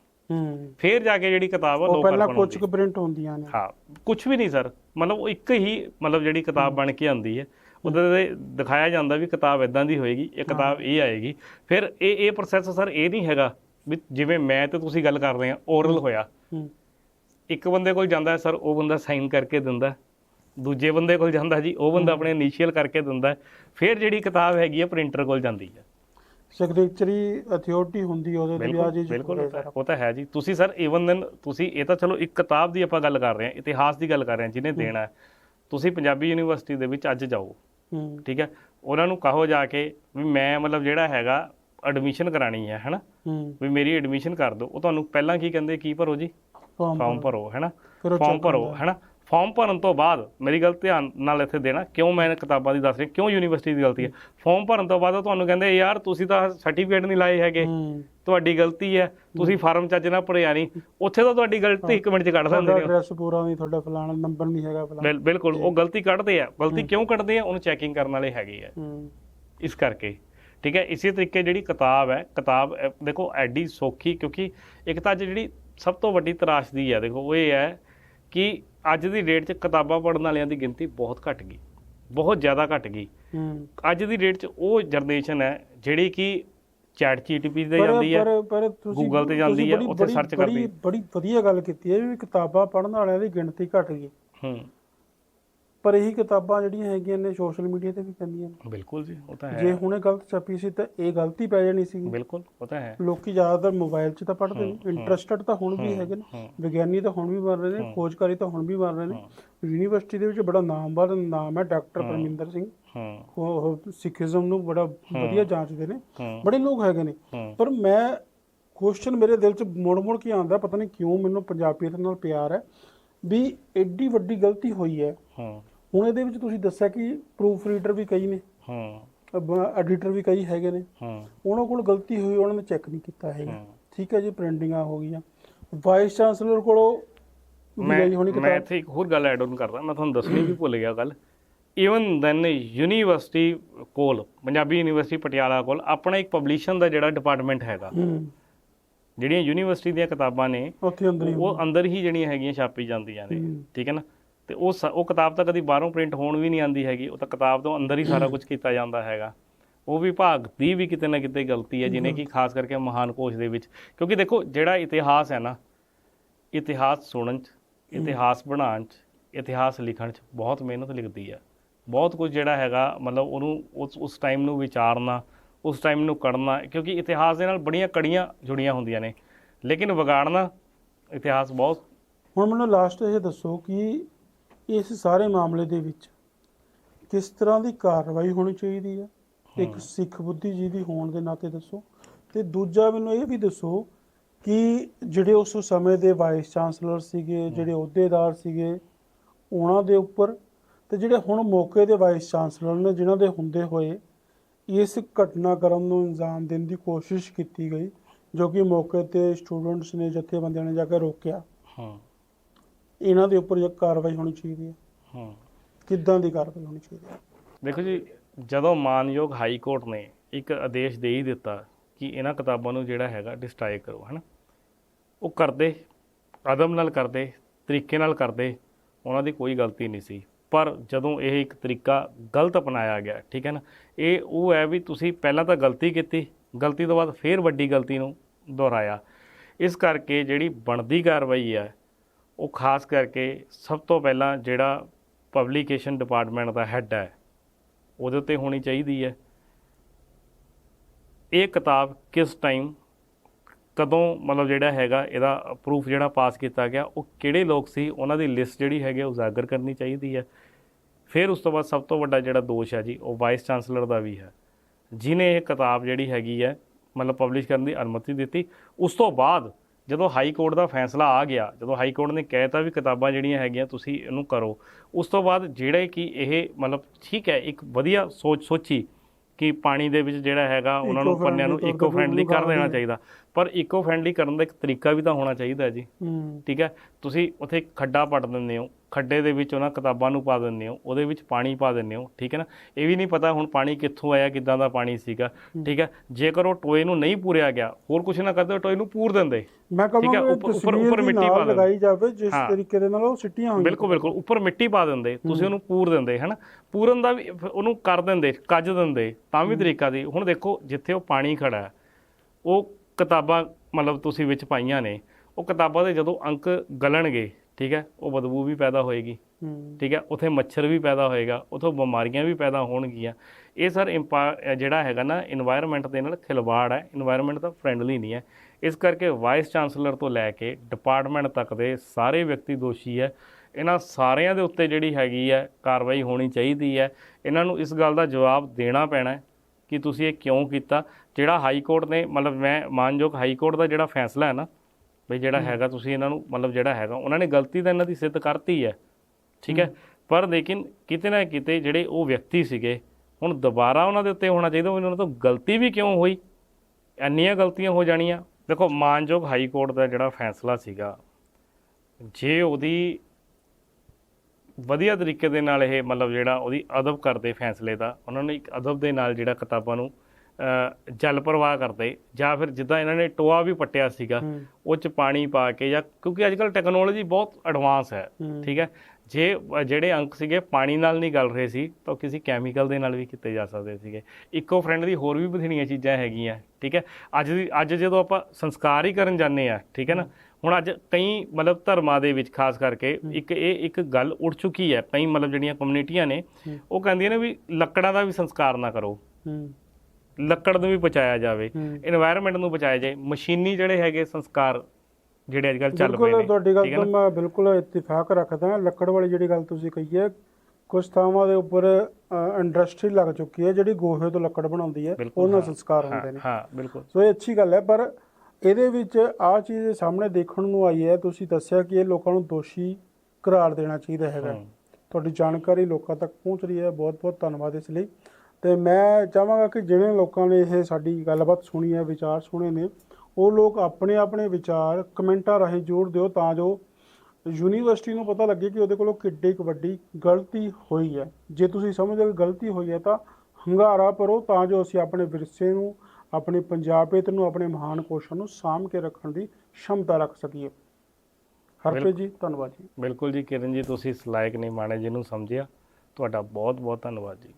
ਫਿਰ ਜਾ ਕੇ ਜਿਹੜੀ ਕਿਤਾਬ ਆ ਉਹ ਲੋਕ ਪਹਿਲਾਂ ਕੁਝ ਕੁ ਪ੍ਰਿੰਟ ਹੁੰਦੀਆਂ ਨੇ। ਹਾਂ। ਕੁਝ ਵੀ ਨਹੀਂ ਸਰ। ਮਤਲਬ ਉਹ ਇੱਕ ਹੀ ਮਤਲਬ ਜਿਹੜੀ ਕਿਤਾਬ ਬਣ ਕੇ ਆਉਂਦੀ ਹੈ। ਉਹਦੇ ਤੇ ਦਿਖਾਇਆ ਜਾਂਦਾ ਵੀ ਕਿਤਾਬ ਇਦਾਂ ਦੀ ਹੋਏਗੀ ਇਹ ਕਿਤਾਬ ਇਹ ਆਏਗੀ। ਫਿਰ ਇਹ ਇਹ ਪ੍ਰੋਸੈਸ ਸਰ ਇਹ ਨਹੀਂ ਹੈਗਾ ਵੀ ਜਿਵੇਂ ਮੈਂ ਤੇ ਤੁਸੀਂ ਗੱਲ ਕਰ ਰਹੇ ਆ ਓਰਲ ਹੋਇਆ। ਇੱਕ ਬੰਦੇ ਕੋਲ ਜਾਂਦਾ ਸਰ ਉਹ ਬੰਦਾ ਸਾਈਨ ਕਰਕੇ ਦਿੰਦਾ। ਦੂਜੇ ਬੰਦੇ ਕੋਲ ਜਾਂਦਾ ਜੀ ਉਹ ਬੰਦਾ ਆਪਣੇ ਇਨੀਸ਼ੀਅਲ ਕਰਕੇ ਦਿੰਦਾ। ਫਿਰ ਜਿਹੜੀ ਕਿਤਾਬ ਹੈਗੀ ਹੈ ਪ੍ਰਿੰਟਰ ਕੋਲ ਜਾਂਦੀ ਹੈ ਸਿਗਨੇਚਰੀ ਅਥਾਰਟੀ ਹੁੰਦੀ ਉਹਦੇ ਤੇ ਵੀ ਆ ਬਿਲਕੁਲ ਜੀ। ਬਿਲਕੁਲ ਉਹ ਤਾਂ- ਹੈ। ਜੀ। ਤੁਸੀਂ ਸਰ ਈਵਨ ਦੈਨ ਤੁਸੀਂ ਇਹ ਤਾਂ ਚਲੋ ਇੱਕ ਕਿਤਾਬ ਦੀ ਆਪਾਂ ਗੱਲ ਕਰ ਰਹੇ ਹਾਂ ਇਤਿਹਾਸ ਦੀ ਗੱਲ ਕਰ ਰਹੇ ਹਾਂ ਜਿਹਨੇ ਦੇਣਾ ਤੁਸੀਂ ਪੰਜਾਬੀ ਯੂਨੀਵਰਸਿਟੀ ਦੇ ਵਿੱਚ ਅੱਜ ਜਾਓ। ਠੀਕ ਹੈ? ਉਹਨਾਂ ਨੂੰ ਕਹੋ ਜਾ ਕੇ ਵੀ ਮੈਂ ਮਤਲਬ ਜਿਹੜਾ ਹੈਗਾ ਐਡਮਿਸ਼ਨ ਕਰਾਣੀ ਹੈ ਹੈਨਾ? ਵੀ ਮੇਰੀ ਐਡਮਿਸ਼ਨ ਕਰ ਦਿਓ। ਉਹ ਤੁਹਾਨੂੰ ਪਹਿਲਾਂ ਕੀ ਕਹਿੰਦੇ? ਕੀ ਭਰੋ ਜੀ? ਫਾਰਮ ਭਰੋ। ਹੈਨਾ? ਫਾਰਮ ਭਰੋ। ਹੈਨਾ? ਫਾਰਮ ਭਰਨ ਤੋਂ ਬਾਅਦ ਮੇਰੀ ਗੱਲ ਧਿਆਨ ਨਾਲ ਇੱਥੇ ਦੇਣਾ ਕਿਉਂ ਮੈਂ ਕਿਤਾਬਾਂ ਦੀ ਦੱਸ ਰਿਹਾ ਕਿਉਂ ਯੂਨੀਵਰਸਿਟੀ ਦੀ ਗਲਤੀ ਹੈ? ਫਾਰਮ ਭਰਨ ਤੋਂ ਬਾਅਦ ਤੁਹਾਨੂੰ ਕਹਿੰਦੇ ਯਾਰ ਤੁਸੀਂ ਤਾਂ ਸਰਟੀਫਿਕੇਟ ਨਹੀਂ ਲਾਏ ਹੈਗੇ। ਤੁਹਾਡੀ ਗਲਤੀ ਹੈ। ਤੁਸੀਂ ਫਾਰਮ ਚੱਜ ਨਾਲ ਭਰਿਆ ਨਹੀਂ। ਉੱਥੇ ਤਾਂ ਤੁਹਾਡੀ ਗਲਤੀ ਇੱਕ ਮਿੰਟ 'ਚ ਕੱਢ ਦਿੰਦੇ ਨੇ ਐਡਰੈਸ ਪੂਰਾ ਨਹੀਂ ਤੁਹਾਡਾ ਫਲਾਣਾ ਨੰਬਰ ਨਹੀਂ ਹੈਗਾ ਫਲਾਣਾ। ਬਿਲ- ਬਿਲਕੁਲ ਉਹ ਗਲਤੀ ਕੱਢਦੇ ਆ। ਗਲਤੀ ਕਿਉਂ ਕੱਢਦੇ ਆ? ਉਹਨੂੰ ਚੈਕਿੰਗ ਕਰਨ ਵਾਲੇ ਹੈਗੇ ਆ। ਇਸ ਕਰਕੇ। ਠੀਕ ਹੈ? ਇਸੇ ਤਰੀਕੇ ਜਿਹੜੀ ਕਿਤਾਬ ਹੈ ਕਿਤਾਬ ਦੇਖੋ ਐਡੀ ਸੌਖੀ ਕਿਉਂਕਿ ਇੱਕ ਤਾਂ ਜਿਹੜੀ ਸਭ ਤੋਂ ਵੱਡੀ ਤਰਾਸ਼ਦੀ ਹੈ ਦੇਖੋ ਉਹ ਇਹ ਹੈ ਕਿ ਅੱਜ ਦੀ ਡੇਟ 'ਚ ਕਿਤਾਬਾਂ ਪੜ੍ਹਨ ਵਾਲਿਆਂ ਦੀ ਗਿਣਤੀ ਬਹੁਤ ਘਟ ਗਈ ਬਹੁਤ ਜ਼ਿਆਦਾ ਘਟ ਗਈ। ਅੱਜ ਦੀ ਡੇਟ 'ਚ ਉਹ ਜਨਰੇਸ਼ਨ ਹੈ ਜਿਹੜੀ ਕਿ ਚੈਟ ਜੀਟੀਪੀ ਤੇ ਜਾਂਦੀ ਹੈ ਪਰ ਪਰ ਤੁਸੀਂ Google ਤੇ ਜਾਂਦੀ ਹੈ, ਉੱਥੇ ਬੜੀ- ਕਰਦੀ। ਬੜੀ ਵਧੀਆ ਗੱਲ ਕੀਤੀ ਹੈ ਵੀ ਕਿਤਾਬਾਂ ਪੜ੍ਹਨ ਵਾਲਿਆਂ ਦੀ ਗਿਣਤੀ ਘਟ ਗਈ। ਹੂੰ। ਪਰ ਇਹੀ ਕਿਤਾਬਾਂ ਜਿਹੜੀਆਂ ਹੈਗੀਆਂ ਨੇ ਸੋਸ਼ਲ ਮੀਡੀਆ ਤੇ ਵੀ ਪੈਂਦੀਆਂ ਨੇ। ਬਿਲਕੁਲ ਜੀ ਉਹ ਤਾਂ ਜੇ ਹੈ ਹੁਣੇ ਗਲਤ ਛਪੀ ਸੀ ਤਾਂ ਇਹ ਗਲਤੀ ਪੈ ਜਾਣੀ ਸੀ ਬਿਲਕੁਲ ਉਹ ਤਾਂ ਹੈ। ਲੋਕੀ ਜ਼ਿਆਦਾਤਰ ਮੋਬਾਈਲ 'ਚ ਤਾਂ ਪੜ੍ਹਦੇ ਨੇ ਇੰਟਰਸਟਡ ਤਾਂ ਹੁਣ ਵੀ ਹੈਗੇ ਨੇ ਵਿਗਿਆਨੀ ਤਾਂ ਹੁਣ ਵੀ ਬਣ ਰਹੇ ਨੇ ਖੋਜਕਾਰੀ ਤਾਂ ਹੁਣ ਵੀ ਬਣ ਰਹੇ ਨੇ। ਯੂਨੀਵਰਸਿਟੀ ਦੇ ਵਿੱਚ ਬੜਾ ਨਾਮਵਰ ਨਾਮ ਹੈ ਡਾਕਟਰ ਪਰਮਿੰਦਰ ਸਿੰਘ। ਉਹ ਸਿੱਖੀਜ਼ਮ ਨੂੰ ਬੜਾ ਵਧੀਆ ਜਾਂਚਦੇ ਨੇ। ਬੜੇ ਲੋਕ ਹੈਗੇ ਨੇ। ਪਰ ਮੈਂ ਕੁਐਸਚਨ ਮੇਰੇ ਦਿਲ 'ਚ ਮੁੜ ਮੁੜ ਕੇ ਆਉਂਦਾ ਪਤਾ ਨਹੀਂ ਕਿਉਂ ਮੈਨੂੰ ਪੰਜਾਬੀਅਤ ਨਾਲ ਪਿਆਰ ਹੈ ਵੀ ਐਡੀ ਵੱਡੀ ਗਲਤੀ ਹੋਈ ਹੂੰ। ਹੁਣ ਇਹਦੇ ਵਿੱਚ ਤੁਸੀਂ ਦੱਸਿਆ ਕਿ ਪ੍ਰੂਫ ਰੀਡਰ ਵੀ ਕਈ ਨੇ। ਹੂੰ। ਐਡੀਟਰ ਵੀ ਕਈ ਹੈਗੇ ਨੇ। ਹੂੰ। ਉਹਨਾਂ ਕੋਲ ਗਲਤੀ ਹੋਈ ਉਹਨਾਂ ਨੇ ਚੈੱਕ ਨਹੀਂ ਕੀਤਾ ਹੈਗਾ। ਹੂੰ। ਠੀਕ ਹੈ ਜੀ ਪ੍ਰਿੰਟਿੰਗਾਂ ਹੋ ਗਈਆਂ। ਵਾਈਸ ਚਾਂਸਲਰ ਕੋਲੋਂ ਮੈਂ ਮੈਂ ਇੱਥੇ ਇੱਕ ਹੋਰ ਗੱਲ ਐਡ ਆਨ ਕਰਦਾ ਮੈਂ ਤੁਹਾਨੂੰ ਦੱਸਣੀ ਵੀ ਭੁੱਲ ਗਿਆ ਗੱਲ। ਈਵਨ ਦੈਨ ਯੂਨੀਵਰਸਿਟੀ ਕੋਲ ਪੰਜਾਬੀ ਯੂਨੀਵਰਸਿਟੀ ਪਟਿਆਲਾ ਕੋਲ ਆਪਣਾ ਇੱਕ ਪਬਲਿਸ਼ਨ ਦਾ ਜਿਹੜਾ ਡਿਪਾਰਟਮੈਂਟ ਹੈਗਾ ਜਿਹੜੀਆਂ ਯੂਨੀਵਰਸਿਟੀ ਦੀਆਂ ਕਿਤਾਬਾਂ ਨੇ ਉੱਥੇ ਅੰਦਰ ਹੀ ਉਹ ਅੰਦਰ ਹੀ ਜਿਹੜੀਆਂ ਹੈਗੀਆਂ ਛਾਪੀ ਜਾਂਦੀਆਂ ਨੇ। ਠੀਕ ਹੈ ਨਾ? ਤੇ ਉਹ ਸ- ਉਹ ਕਿਤਾਬ ਤਾਂ ਕਦੀ ਬਾਹਰੋਂ ਪ੍ਰਿੰਟ ਹੋਣ ਵੀ ਨਹੀਂ ਆਂਦੀ ਹੈਗੀ, ਉਹ ਤਾਂ ਕਿਤਾਬ ਤੋਂ ਅੰਦਰ ਹੀ ਸਾਰਾ ਕੁਝ ਕੀਤਾ ਜਾਂਦਾ ਹੈਗਾ। ਉਹ ਵਿਭਾਗ ਦੀ ਵੀ ਕਿਤੇ ਨਾ ਕਿਤੇ ਗਲਤੀ ਹੈ ਜਿਹਨੇ ਕਿ ਖਾਸ ਕਰਕੇ ਮਹਾਨ ਕੋਸ਼ ਦੇ ਵਿੱਚ। ਕਿਉਂਕਿ ਦੇਖੋ, ਜਿਹੜਾ ਇਤਿਹਾਸ ਹੈ ਨਾ, ਇਤਿਹਾਸ ਸੁਣਨ ਚ, ਇਤਿਹਾਸ ਬਣਾਉਣ ਚ, ਇਤਿਹਾਸ ਲਿਖਣ ਚ ਬਹੁਤ ਮਿਹਨਤ ਲਿਖਦੀ ਹੈ। ਬਹੁਤ ਕੁਝ ਜਿਹੜਾ ਹੈਗਾ, ਮਤਲਬ ਉਹਨੂੰ ਉਸ ਉਸ ਟਾਈਮ ਨੂੰ ਵਿਚਾਰਨਾ, ਉਸ ਟਾਈਮ ਨੂੰ ਕਰਨਾ ਕਿਉਂਕਿ ਇਤਿਹਾਸ ਦੇ ਨਾਲ ਬੜੀਆਂ ਕੜੀਆਂ ਜੁੜੀਆਂ ਹੁੰਦੀਆਂ ਨੇ। ਲੇਕਿਨ ਵਿਗਾੜਨਾ ਇਤਿਹਾਸ ਬਹੁਤ ਹੁਣ ਮੈਨੂੰ ਲਾਸਟ ਇਹ ਦੱਸੋ ਕਿ ਇਸ ਸਾਰੇ ਮਾਮਲੇ ਦੇ ਵਿੱਚ ਕਿਸ ਤਰ੍ਹਾਂ ਦੀ ਕਾਰਵਾਈ ਹੋਣੀ ਚਾਹੀਦੀ ਹੈ? ਇੱਕ ਸਿੱਖ ਬੁੱਧੀ ਦੀ ਹੋਣ ਦੇ ਨਾਤੇ ਦੱਸੋ। ਤੇ ਦੂਜਾ ਮੈਨੂੰ ਇਹ ਵੀ ਦੱਸੋ ਕਿ ਜਿਹੜੇ ਉਸ ਸਮੇਂ ਦੇ ਵਾਈਸ ਚਾਂਸਲਰ ਸੀਗੇ ਜਿਹੜੇ ਅਹੁਦੇਦਾਰ ਸੀਗੇ ਉਹਨਾਂ ਦੇ ਉੱਪਰ ਤੇ ਜਿਹੜੇ ਹੁਣ ਮੌਕੇ ਦੇ ਵਾਈਸ ਚਾਂਸਲਰ ਨੇ ਜਿਨ੍ਹਾਂ ਦੇ ਹੁੰਦੇ ਹੋਏ ਇਸ ਘਟਨਾਕ੍ਰਮ ਨੂੰ ਅੰਜਾਮ ਦੇਣ ਦੀ ਕੋਸ਼ਿਸ਼ ਕੀਤੀ ਗਈ ਜੋ ਕਿ ਮੌਕੇ ਤੇ ਸਟੂਡੈਂਟਸ ਨੇ ਜਥੇਬੰਦੀਆਂ ਨੇ ਜਾ ਕੇ ਰੋਕਿਆ। ਹਾਂ। ਇਹਨਾਂ ਦੇ ਉੱਪਰ ਜੋ ਕਾਰਵਾਈ ਹੋਣੀ ਚਾਹੀਦੀ ਹੈ। ਹਾਂ। ਕਿੱਦਾਂ ਦੀ ਕਾਰਵਾਈ ਹੋਣੀ ਚਾਹੀਦੀ ਹੈ? ਦੇਖੋ ਜੀ ਜਦੋਂ ਮਾਨਯੋਗ ਹਾਈ ਕੋਰਟ ਨੇ ਇੱਕ ਆਦੇਸ਼ ਦੇ ਹੀ ਦਿੱਤਾ ਕਿ ਇਹਨਾਂ ਕਿਤਾਬਾਂ ਨੂੰ ਜਿਹੜਾ ਹੈਗਾ ਡਿਸਟਰਾਈ ਕਰੋ ਹਨਾ। ਉਹ ਕਰਦੇ ਕਦਮ ਨਾਲ ਕਰਦੇ ਤਰੀਕੇ ਨਾਲ ਕਰਦੇ ਉਹਨਾਂ ਦੀ ਕੋਈ ਗਲਤੀ ਨਹੀਂ ਸੀ। ਪਰ ਜਦੋਂ ਇਹ ਇੱਕ ਤਰੀਕਾ ਗਲਤ ਅਪਣਾਇਆ ਗਿਆ ਠੀਕ ਹੈ ਨਾ ਇਹ ਉਹ ਹੈ ਵੀ ਤੁਸੀਂ ਪਹਿਲਾਂ ਤਾਂ ਗਲਤੀ ਕੀਤੀ ਗਲਤੀ ਤੋਂ ਬਾਅਦ ਫੇਰ ਵੱਡੀ ਗਲਤੀ ਨੂੰ ਦੁਹਰਾਇਆ। ਇਸ ਕਰਕੇ ਜਿਹੜੀ ਬਣਦੀ ਕਾਰਵਾਈ ਹੈ ਉਹ ਖਾਸ ਕਰਕੇ ਸਭ ਤੋਂ ਪਹਿਲਾਂ ਜਿਹੜਾ ਪਬਲੀਕੇਸ਼ਨ ਡਿਪਾਰਟਮੈਂਟ ਦਾ ਹੈੱਡ ਹੈ, ਉਹਦੇ ਉੱਤੇ ਹੋਣੀ ਚਾਹੀਦੀ ਹੈ। ਇਹ ਕਿਤਾਬ ਕਿਸ ਟਾਈਮ, ਕਦੋਂ ਮਤਲਬ ਜਿਹੜਾ ਹੈਗਾ, ਇਹਦਾ ਪ੍ਰੂਫ ਜਿਹੜਾ ਪਾਸ ਕੀਤਾ ਗਿਆ, ਉਹ ਕਿਹੜੇ ਲੋਕ ਸੀ, ਉਹਨਾਂ ਦੀ ਲਿਸਟ ਜਿਹੜੀ ਹੈਗੀ ਉਜਾਗਰ ਕਰਨੀ ਚਾਹੀਦੀ ਹੈ। ਫਿਰ ਉਸ ਤੋਂ ਬਾਅਦ ਸਭ ਤੋਂ ਵੱਡਾ ਜਿਹੜਾ ਦੋਸ਼ ਹੈ ਜੀ, ਉਹ ਵਾਈਸ ਚਾਂਸਲਰ ਦਾ ਵੀ ਹੈ। ਜਿਨੇ ਇਹ ਕਿਤਾਬ ਜਿਹੜੀ ਹੈਗੀ ਹੈ, ਮਤਲਬ ਪਬਲਿਸ਼ ਕਰਨ ਦੀ ਅਨੁਮਤੀ ਦਿੱਤੀ, ਉਸ ਤੋਂ ਬਾਅਦ ਜਦੋਂ ਹਾਈ ਕੋਰਟ ਦਾ ਫੈਸਲਾ ਆ ਗਿਆ ਜਦੋਂ ਹਾਈ ਕੋਰਟ ਨੇ ਕਹਿਤਾ ਵੀ ਕਿਤਾਬਾਂ ਜਿਹੜੀਆਂ ਹੈਗੀਆਂ ਤੁਸੀਂ ਇਹਨੂੰ ਕਰੋ ਉਸ ਤੋਂ ਬਾਅਦ ਜਿਹੜੇ ਕਿ ਇਹ ਮਤਲਬ ਠੀਕ ਹੈ ਇੱਕ ਵਧੀਆ ਸੋਚ ਸੋਚੀ ਕਿ ਪਾਣੀ ਦੇ ਵਿੱਚ ਜਿਹੜਾ ਹੈਗਾ ਉਹਨਾਂ ਨੂੰ ਪੰਨਿਆਂ ਨੂੰ ਇਕੋ ਫ੍ਰੈਂਡਲੀ ਕਰ ਦੇਣਾ ਚਾਹੀਦਾ। ਪਰ ਇਕੋ ਫ੍ਰੈਂਡਲੀ ਕਰਨ ਦਾ ਇੱਕ ਤਰੀਕਾ ਵੀ ਤਾਂ ਹੋਣਾ ਚਾਹੀਦਾ ਜੀ। ਠੀਕ ਹੈ ਤੁਸੀਂ ਉੱਥੇ ਖੱਡਾ ਪੱਟ ਦਿੰਦੇ ਹੋ ਖੱਡੇ ਦੇ ਵਿੱਚ ਉਹਨਾਂ ਕਿਤਾਬਾਂ ਨੂੰ ਪਾ ਦਿੰਦੇ ਹੋ ਉਹਦੇ ਵਿੱਚ ਪਾਣੀ ਪਾ ਦਿੰਦੇ ਹੋ ਠੀਕ ਹੈ ਨਾ? ਇਹ ਵੀ ਨਹੀਂ ਪਤਾ ਹੁਣ ਪਾਣੀ ਕਿੱਥੋਂ ਆਇਆ ਕਿੱਦਾਂ ਦਾ ਪਾਣੀ ਸੀਗਾ ਠੀਕ ਹੈ? ਜੇਕਰ ਉਹ ਟੋਏ ਨੂੰ ਨਹੀਂ ਪੂਰਿਆ ਗਿਆ ਹੋਰ ਕੁਝ ਨਾ ਕਰਦੇ ਟੋਏ ਨੂੰ ਪੂਰ ਦਿੰਦੇ ਮੈਂ ਠੀਕ ਹੈ, ਕਹਾਂਗਾ ਉੱਪਰ- ਉੱਪਰ ਮਿੱਟੀ ਪਾ ਦਿੰਦੇ। ਲਗਾਈ ਜਾਵੇ ਜਿਸ। ਤਰੀਕੇ ਦੇ ਨਾਲ ਉਹ ਸਿੱਟੀਆਂ ਹੋਈਆਂ। ਬਿਲਕੁਲ ਬਿਲਕੁਲ। ਉੱਪਰ ਮਿੱਟੀ ਪਾ ਦਿੰਦੇ ਤੁਸੀਂ ਉਹਨੂੰ ਪੂਰ ਦਿੰਦੇ ਹਨਾ ਪੂਰਨ ਦਾ ਵੀ ਉਹਨੂੰ ਕਰ ਦਿੰਦੇ ਕੱਜ ਦਿੰਦੇ ਤਾਂ ਵੀ ਤਰੀਕਾ ਦੀ। ਹੁਣ ਦੇਖੋ ਜਿੱਥੇ ਉਹ ਪਾਣੀ ਖੜਾ ਉਹ ਕਿਤਾਬਾਂ ਮਤਲਬ ਤੁਸੀਂ ਵਿੱਚ ਪਾਈਆਂ ਨੇ ਉਹ ਕਿਤਾਬਾਂ ਦੇ ਜਦੋਂ ਅੰਕ ਗਲਣਗੇ ਠੀਕ ਹੈ ਉਹ ਬਦਬੂ ਵੀ ਪੈਦਾ ਹੋਏਗੀ। ਠੀਕ ਹੈ ਉਥੇ ਮੱਛਰ ਵੀ ਪੈਦਾ ਹੋਏਗਾ ਉਥੋਂ ਬਿਮਾਰੀਆਂ ਵੀ ਪੈਦਾ ਹੋਣਗੀਆਂ। ਇਹ ਸਰ ਜਿਹੜਾ ਹੈਗਾ ਨਾ এনवायरमेंट ਦੇ ਨਾਲ ਖਿਲਵਾੜ ਹੈ এনवायरमेंट ਤਾਂ ਫਰੈਂਡਲੀ ਨਹੀਂ ਹੈ। ਇਸ ਕਰਕੇ ਵਾਈਸ ਚਾਂਸਲਰ ਤੋਂ ਲੈ ਕੇ ਡਿਪਾਰਟਮੈਂਟ ਤੱਕ ਦੇ ਸਾਰੇ ਵਿਅਕਤੀ ਦੋਸ਼ੀ ਹੈ। ਇਹਨਾਂ ਸਾਰਿਆਂ ਦੇ ਉੱਤੇ ਜਿਹੜੀ ਹੈਗੀ ਹੈ ਕਾਰਵਾਈ ਹੋਣੀ ਚਾਹੀਦੀ ਹੈ। ਇਹਨਾਂ ਨੂੰ ਇਸ ਗੱਲ ਦਾ ਜਵਾਬ ਦੇਣਾ ਪੈਣਾ ਹੈ ਕਿ ਤੁਸੀਂ ਇਹ ਕਿਉਂ ਕੀਤਾ। ਜਿਹੜਾ ਹਾਈ ਕੋਰਟ ਨੇ ਮਤਲਬ ਮੈਂ ਮਾਨਯੋਗ ਹਾਈ ਕੋਰਟ ਦਾ ਜਿਹੜਾ ਫੈਸਲਾ ਹੈ ਨਾ ਵੀ ਜਿਹੜਾ ਹੈਗਾ ਤੁਸੀਂ ਇਹਨਾਂ ਨੂੰ ਮਤਲਬ ਜਿਹੜਾ ਹੈਗਾ ਉਹਨਾਂ ਨੇ ਗਲਤੀ ਤਾਂ ਇਹਨਾਂ ਦੀ ਸਿੱਧ ਕਰਤੀ ਹੈ ਠੀਕ ਹੈ। ਪਰ ਲੇਕਿਨ ਕਿਤੇ ਨਾ ਕਿਤੇ ਜਿਹੜੇ ਉਹ ਵਿਅਕਤੀ ਸੀਗੇ ਹੁਣ ਦੁਬਾਰਾ ਉਹਨਾਂ ਦੇ ਉੱਤੇ ਹੋਣਾ ਚਾਹੀਦਾ ਉਹਨਾਂ ਤੋਂ ਗਲਤੀ ਵੀ ਕਿਉਂ ਹੋਈ? ਇੰਨੀਆਂ ਗਲਤੀਆਂ ਹੋ ਜਾਣੀਆਂ। ਦੇਖੋ ਮਾਨਯੋਗ ਹਾਈ ਕੋਰਟ ਦਾ ਜਿਹੜਾ ਫੈਸਲਾ ਸੀਗਾ ਜੇ ਉਹਦੀ ਵਧੀਆ ਤਰੀਕੇ ਦੇ ਨਾਲ ਇਹ ਮਤਲਬ ਜਿਹੜਾ ਉਹਦੀ ਅਦਬ ਕਰਦੇ ਫੈਸਲੇ ਦਾ ਉਹਨਾਂ ਨੇ ਇੱਕ ਅਦਬ ਦੇ ਨਾਲ ਜਿਹੜਾ ਕਿਤਾਬਾਂ ਨੂੰ ਜਲ ਪ੍ਰਵਾਹ ਕਰਦੇ ਜਾਂ ਫਿਰ ਜਿੱਦਾਂ ਇਹਨਾਂ ਨੇ ਟੋਆ ਵੀ ਪੱਟਿਆ ਸੀਗਾ ਉਹ ਚ ਪਾਣੀ ਪਾ ਕੇ ਜਾਂ ਕਿਉਂਕਿ ਅੱਜ ਕੱਲ ਟੈਕਨੋਲੋਜੀ ਬਹੁਤ ਐਡਵਾਂਸ ਹੈ। ਠੀਕ ਹੈ? ਜੇ ਜਿਹੜੇ ਅੰਕ ਸੀਗੇ ਪਾਣੀ ਨਾਲ ਨਹੀਂ ਗਲ ਰਹੇ ਸੀ ਤਾਂ ਕਿਸੇ ਕੈਮੀਕਲ ਦੇ ਨਾਲ ਵੀ ਕੀਤੇ ਜਾ ਸਕਦੇ ਸੀਗੇ। ਇਕੋ ਫ੍ਰੈਂਡਲੀ ਹੋਰ ਵੀ ਬਥੇਰੀਆਂ ਚੀਜ਼ਾਂ ਹੈਗੀਆਂ ਠੀਕ ਹੈ? ਅੱਜ ਦੀ ਅੱਜ ਜਦੋਂ ਆਪਾਂ ਸੰਸਕਾਰ ਹੀ ਕਰਨ ਜਾਂਦੇ ਆ ਠੀਕ ਹੈ ਨਾ? ਹੁਣ ਅੱਜ ਕਈ ਮਤਲਬ ਧਰਮਾਂ ਦੇ ਵਿੱਚ ਖਾਸ ਕਰਕੇ ਇੱਕ ਇਹ ਇੱਕ ਗੱਲ ਉੱਠ ਚੁੱਕੀ ਹੈ ਕਈ ਮਤਲਬ ਜਿਹੜੀਆਂ ਕਮਿਊਨਿਟੀਆਂ ਨੇ। ਉਹ ਕਹਿੰਦੀਆਂ ਨੇ ਵੀ ਲੱਕੜਾਂ ਦਾ ਵੀ ਸੰਸਕਾਰ ਨਾ ਕਰੋ। ਹੂੰ। ਲੱਕੜ ਨੂੰ ਵੀ ਬਚਾਇਆ ਜਾਵੇ এনवायरमेंट ਨੂੰ ਬਚਾਇਆ ਜਾਏ ਮਸ਼ੀਨੀ ਜਿਹੜੇ ਹੈਗੇ ਸੰਸਕਾਰ ਜਿਹੜੇ ਅੱਜ ਚੱਲ ਪਏ ਨੇ ਤੁਹਾਡੀ ਗੱਲ ਤੋਂ ਮੈਂ ਬਿਲਕੁਲ ਇਤਫਾਕ ਰੱਖਦਾ ਲੱਕੜ ਵਾਲੀ ਜਿਹੜੀ ਗੱਲ ਤੁਸੀਂ ਕਹੀ ਹੈ ਕੁਝ ਥਾਵਾਂ ਦੇ ਉੱਪਰ ਇੰਡਸਟਰੀ ਲੱਗ ਚੁੱਕੀ ਹੈ ਜਿਹੜੀ ਗੋਹੇ ਤੋਂ ਲੱਕੜ ਬਣਾਉਂਦੀ ਹੈ ਉਹਨਾਂ ਸੰਸਕਾਰ ਹੁੰਦੇ ਨੇ। ਹਾਂ ਬਿਲਕੁਲ। ਸੋ ਇਹ ਅੱਛੀ ਗੱਲ ਹੈ ਪਰ ਇਹਦੇ ਵਿੱਚ ਆਹ ਚੀਜ਼ ਸਾਹਮਣੇ ਦੇਖਣ ਨੂੰ ਆਈ ਹੈ ਤੁਸੀਂ ਦੱਸਿਆ ਕਿ ਇਹ ਲੋਕਾਂ ਨੂੰ ਦੋਸ਼ੀ ਕਰਾਰ ਦੇਣਾ ਚਾਹੀਦਾ ਹੈਗਾ। ਤੁਹਾਡੀ ਜਾਣਕਾਰੀ ਲੋਕਾਂ ਤੱਕ ਪਹੁੰਚ ਰਹੀ ਹੈ। ਬਹੁਤ ਬਹੁਤ ਧੰਨਵਾਦ ਇਸ ਲਈ। ਤੇ ਮੈਂ ਚਾਹਾਂਗਾ ਕਿ ਜਿਹੜੇ ਲੋਕਾਂ ਨੇ ਇਹ ਸਾਡੀ ਗੱਲਬਾਤ ਸੁਣੀ ਹੈ ਵਿਚਾਰ ਸੁਣੇ ਨੇ ਉਹ ਲੋਕ ਆਪਣੇ ਆਪਣੇ ਵਿਚਾਰ ਕਮੈਂਟਾਂ ਰਾਹੀਂ ਜੋੜ ਦਿਓ ਤਾਂ ਜੋ ਯੂਨੀਵਰਸਿਟੀ ਨੂੰ ਪਤਾ ਲੱਗੇ ਕਿ ਉਹਦੇ ਕੋਲੋਂ ਕਿੱਡੀ ਕੁ ਵੱਡੀ ਗਲਤੀ ਹੋਈ ਹੈ। ਜੇ ਤੁਸੀਂ ਸਮਝਦੇ ਹੋ ਕਿ ਗਲਤੀ ਹੋਈ ਹੈ ਤਾਂ ਹੰਗਾਰਾ ਭਰੋ ਤਾਂ ਜੋ ਅਸੀਂ ਆਪਣੇ ਵਿਰਸੇ ਨੂੰ ਆਪਣੇ ਪੰਜਾਬੀਅਤ ਨੂੰ ਆਪਣੇ ਮਹਾਨ ਕੋਸ਼ਾਂ ਨੂੰ ਸਾਂਭ ਕੇ ਰੱਖਣ ਦੀ ਸ਼ਮਤਾ ਰੱਖ ਸਕੀਏ। ਹਰਪ੍ਰੀਤ ਜੀ ਧੰਨਵਾਦ ਜੀ। ਬਿਲਕੁਲ ਜੀ ਕਿਰਨ ਜੀ ਤੁਸੀਂ ਇਸ ਲਾਇਕ ਨਹੀਂ ਮਾਣੇ ਜਿਹਨੂੰ ਸਮਝਿਆ। ਤੁਹਾਡਾ ਬਹੁਤ ਬਹੁਤ ਧੰਨਵਾਦ ਜੀ.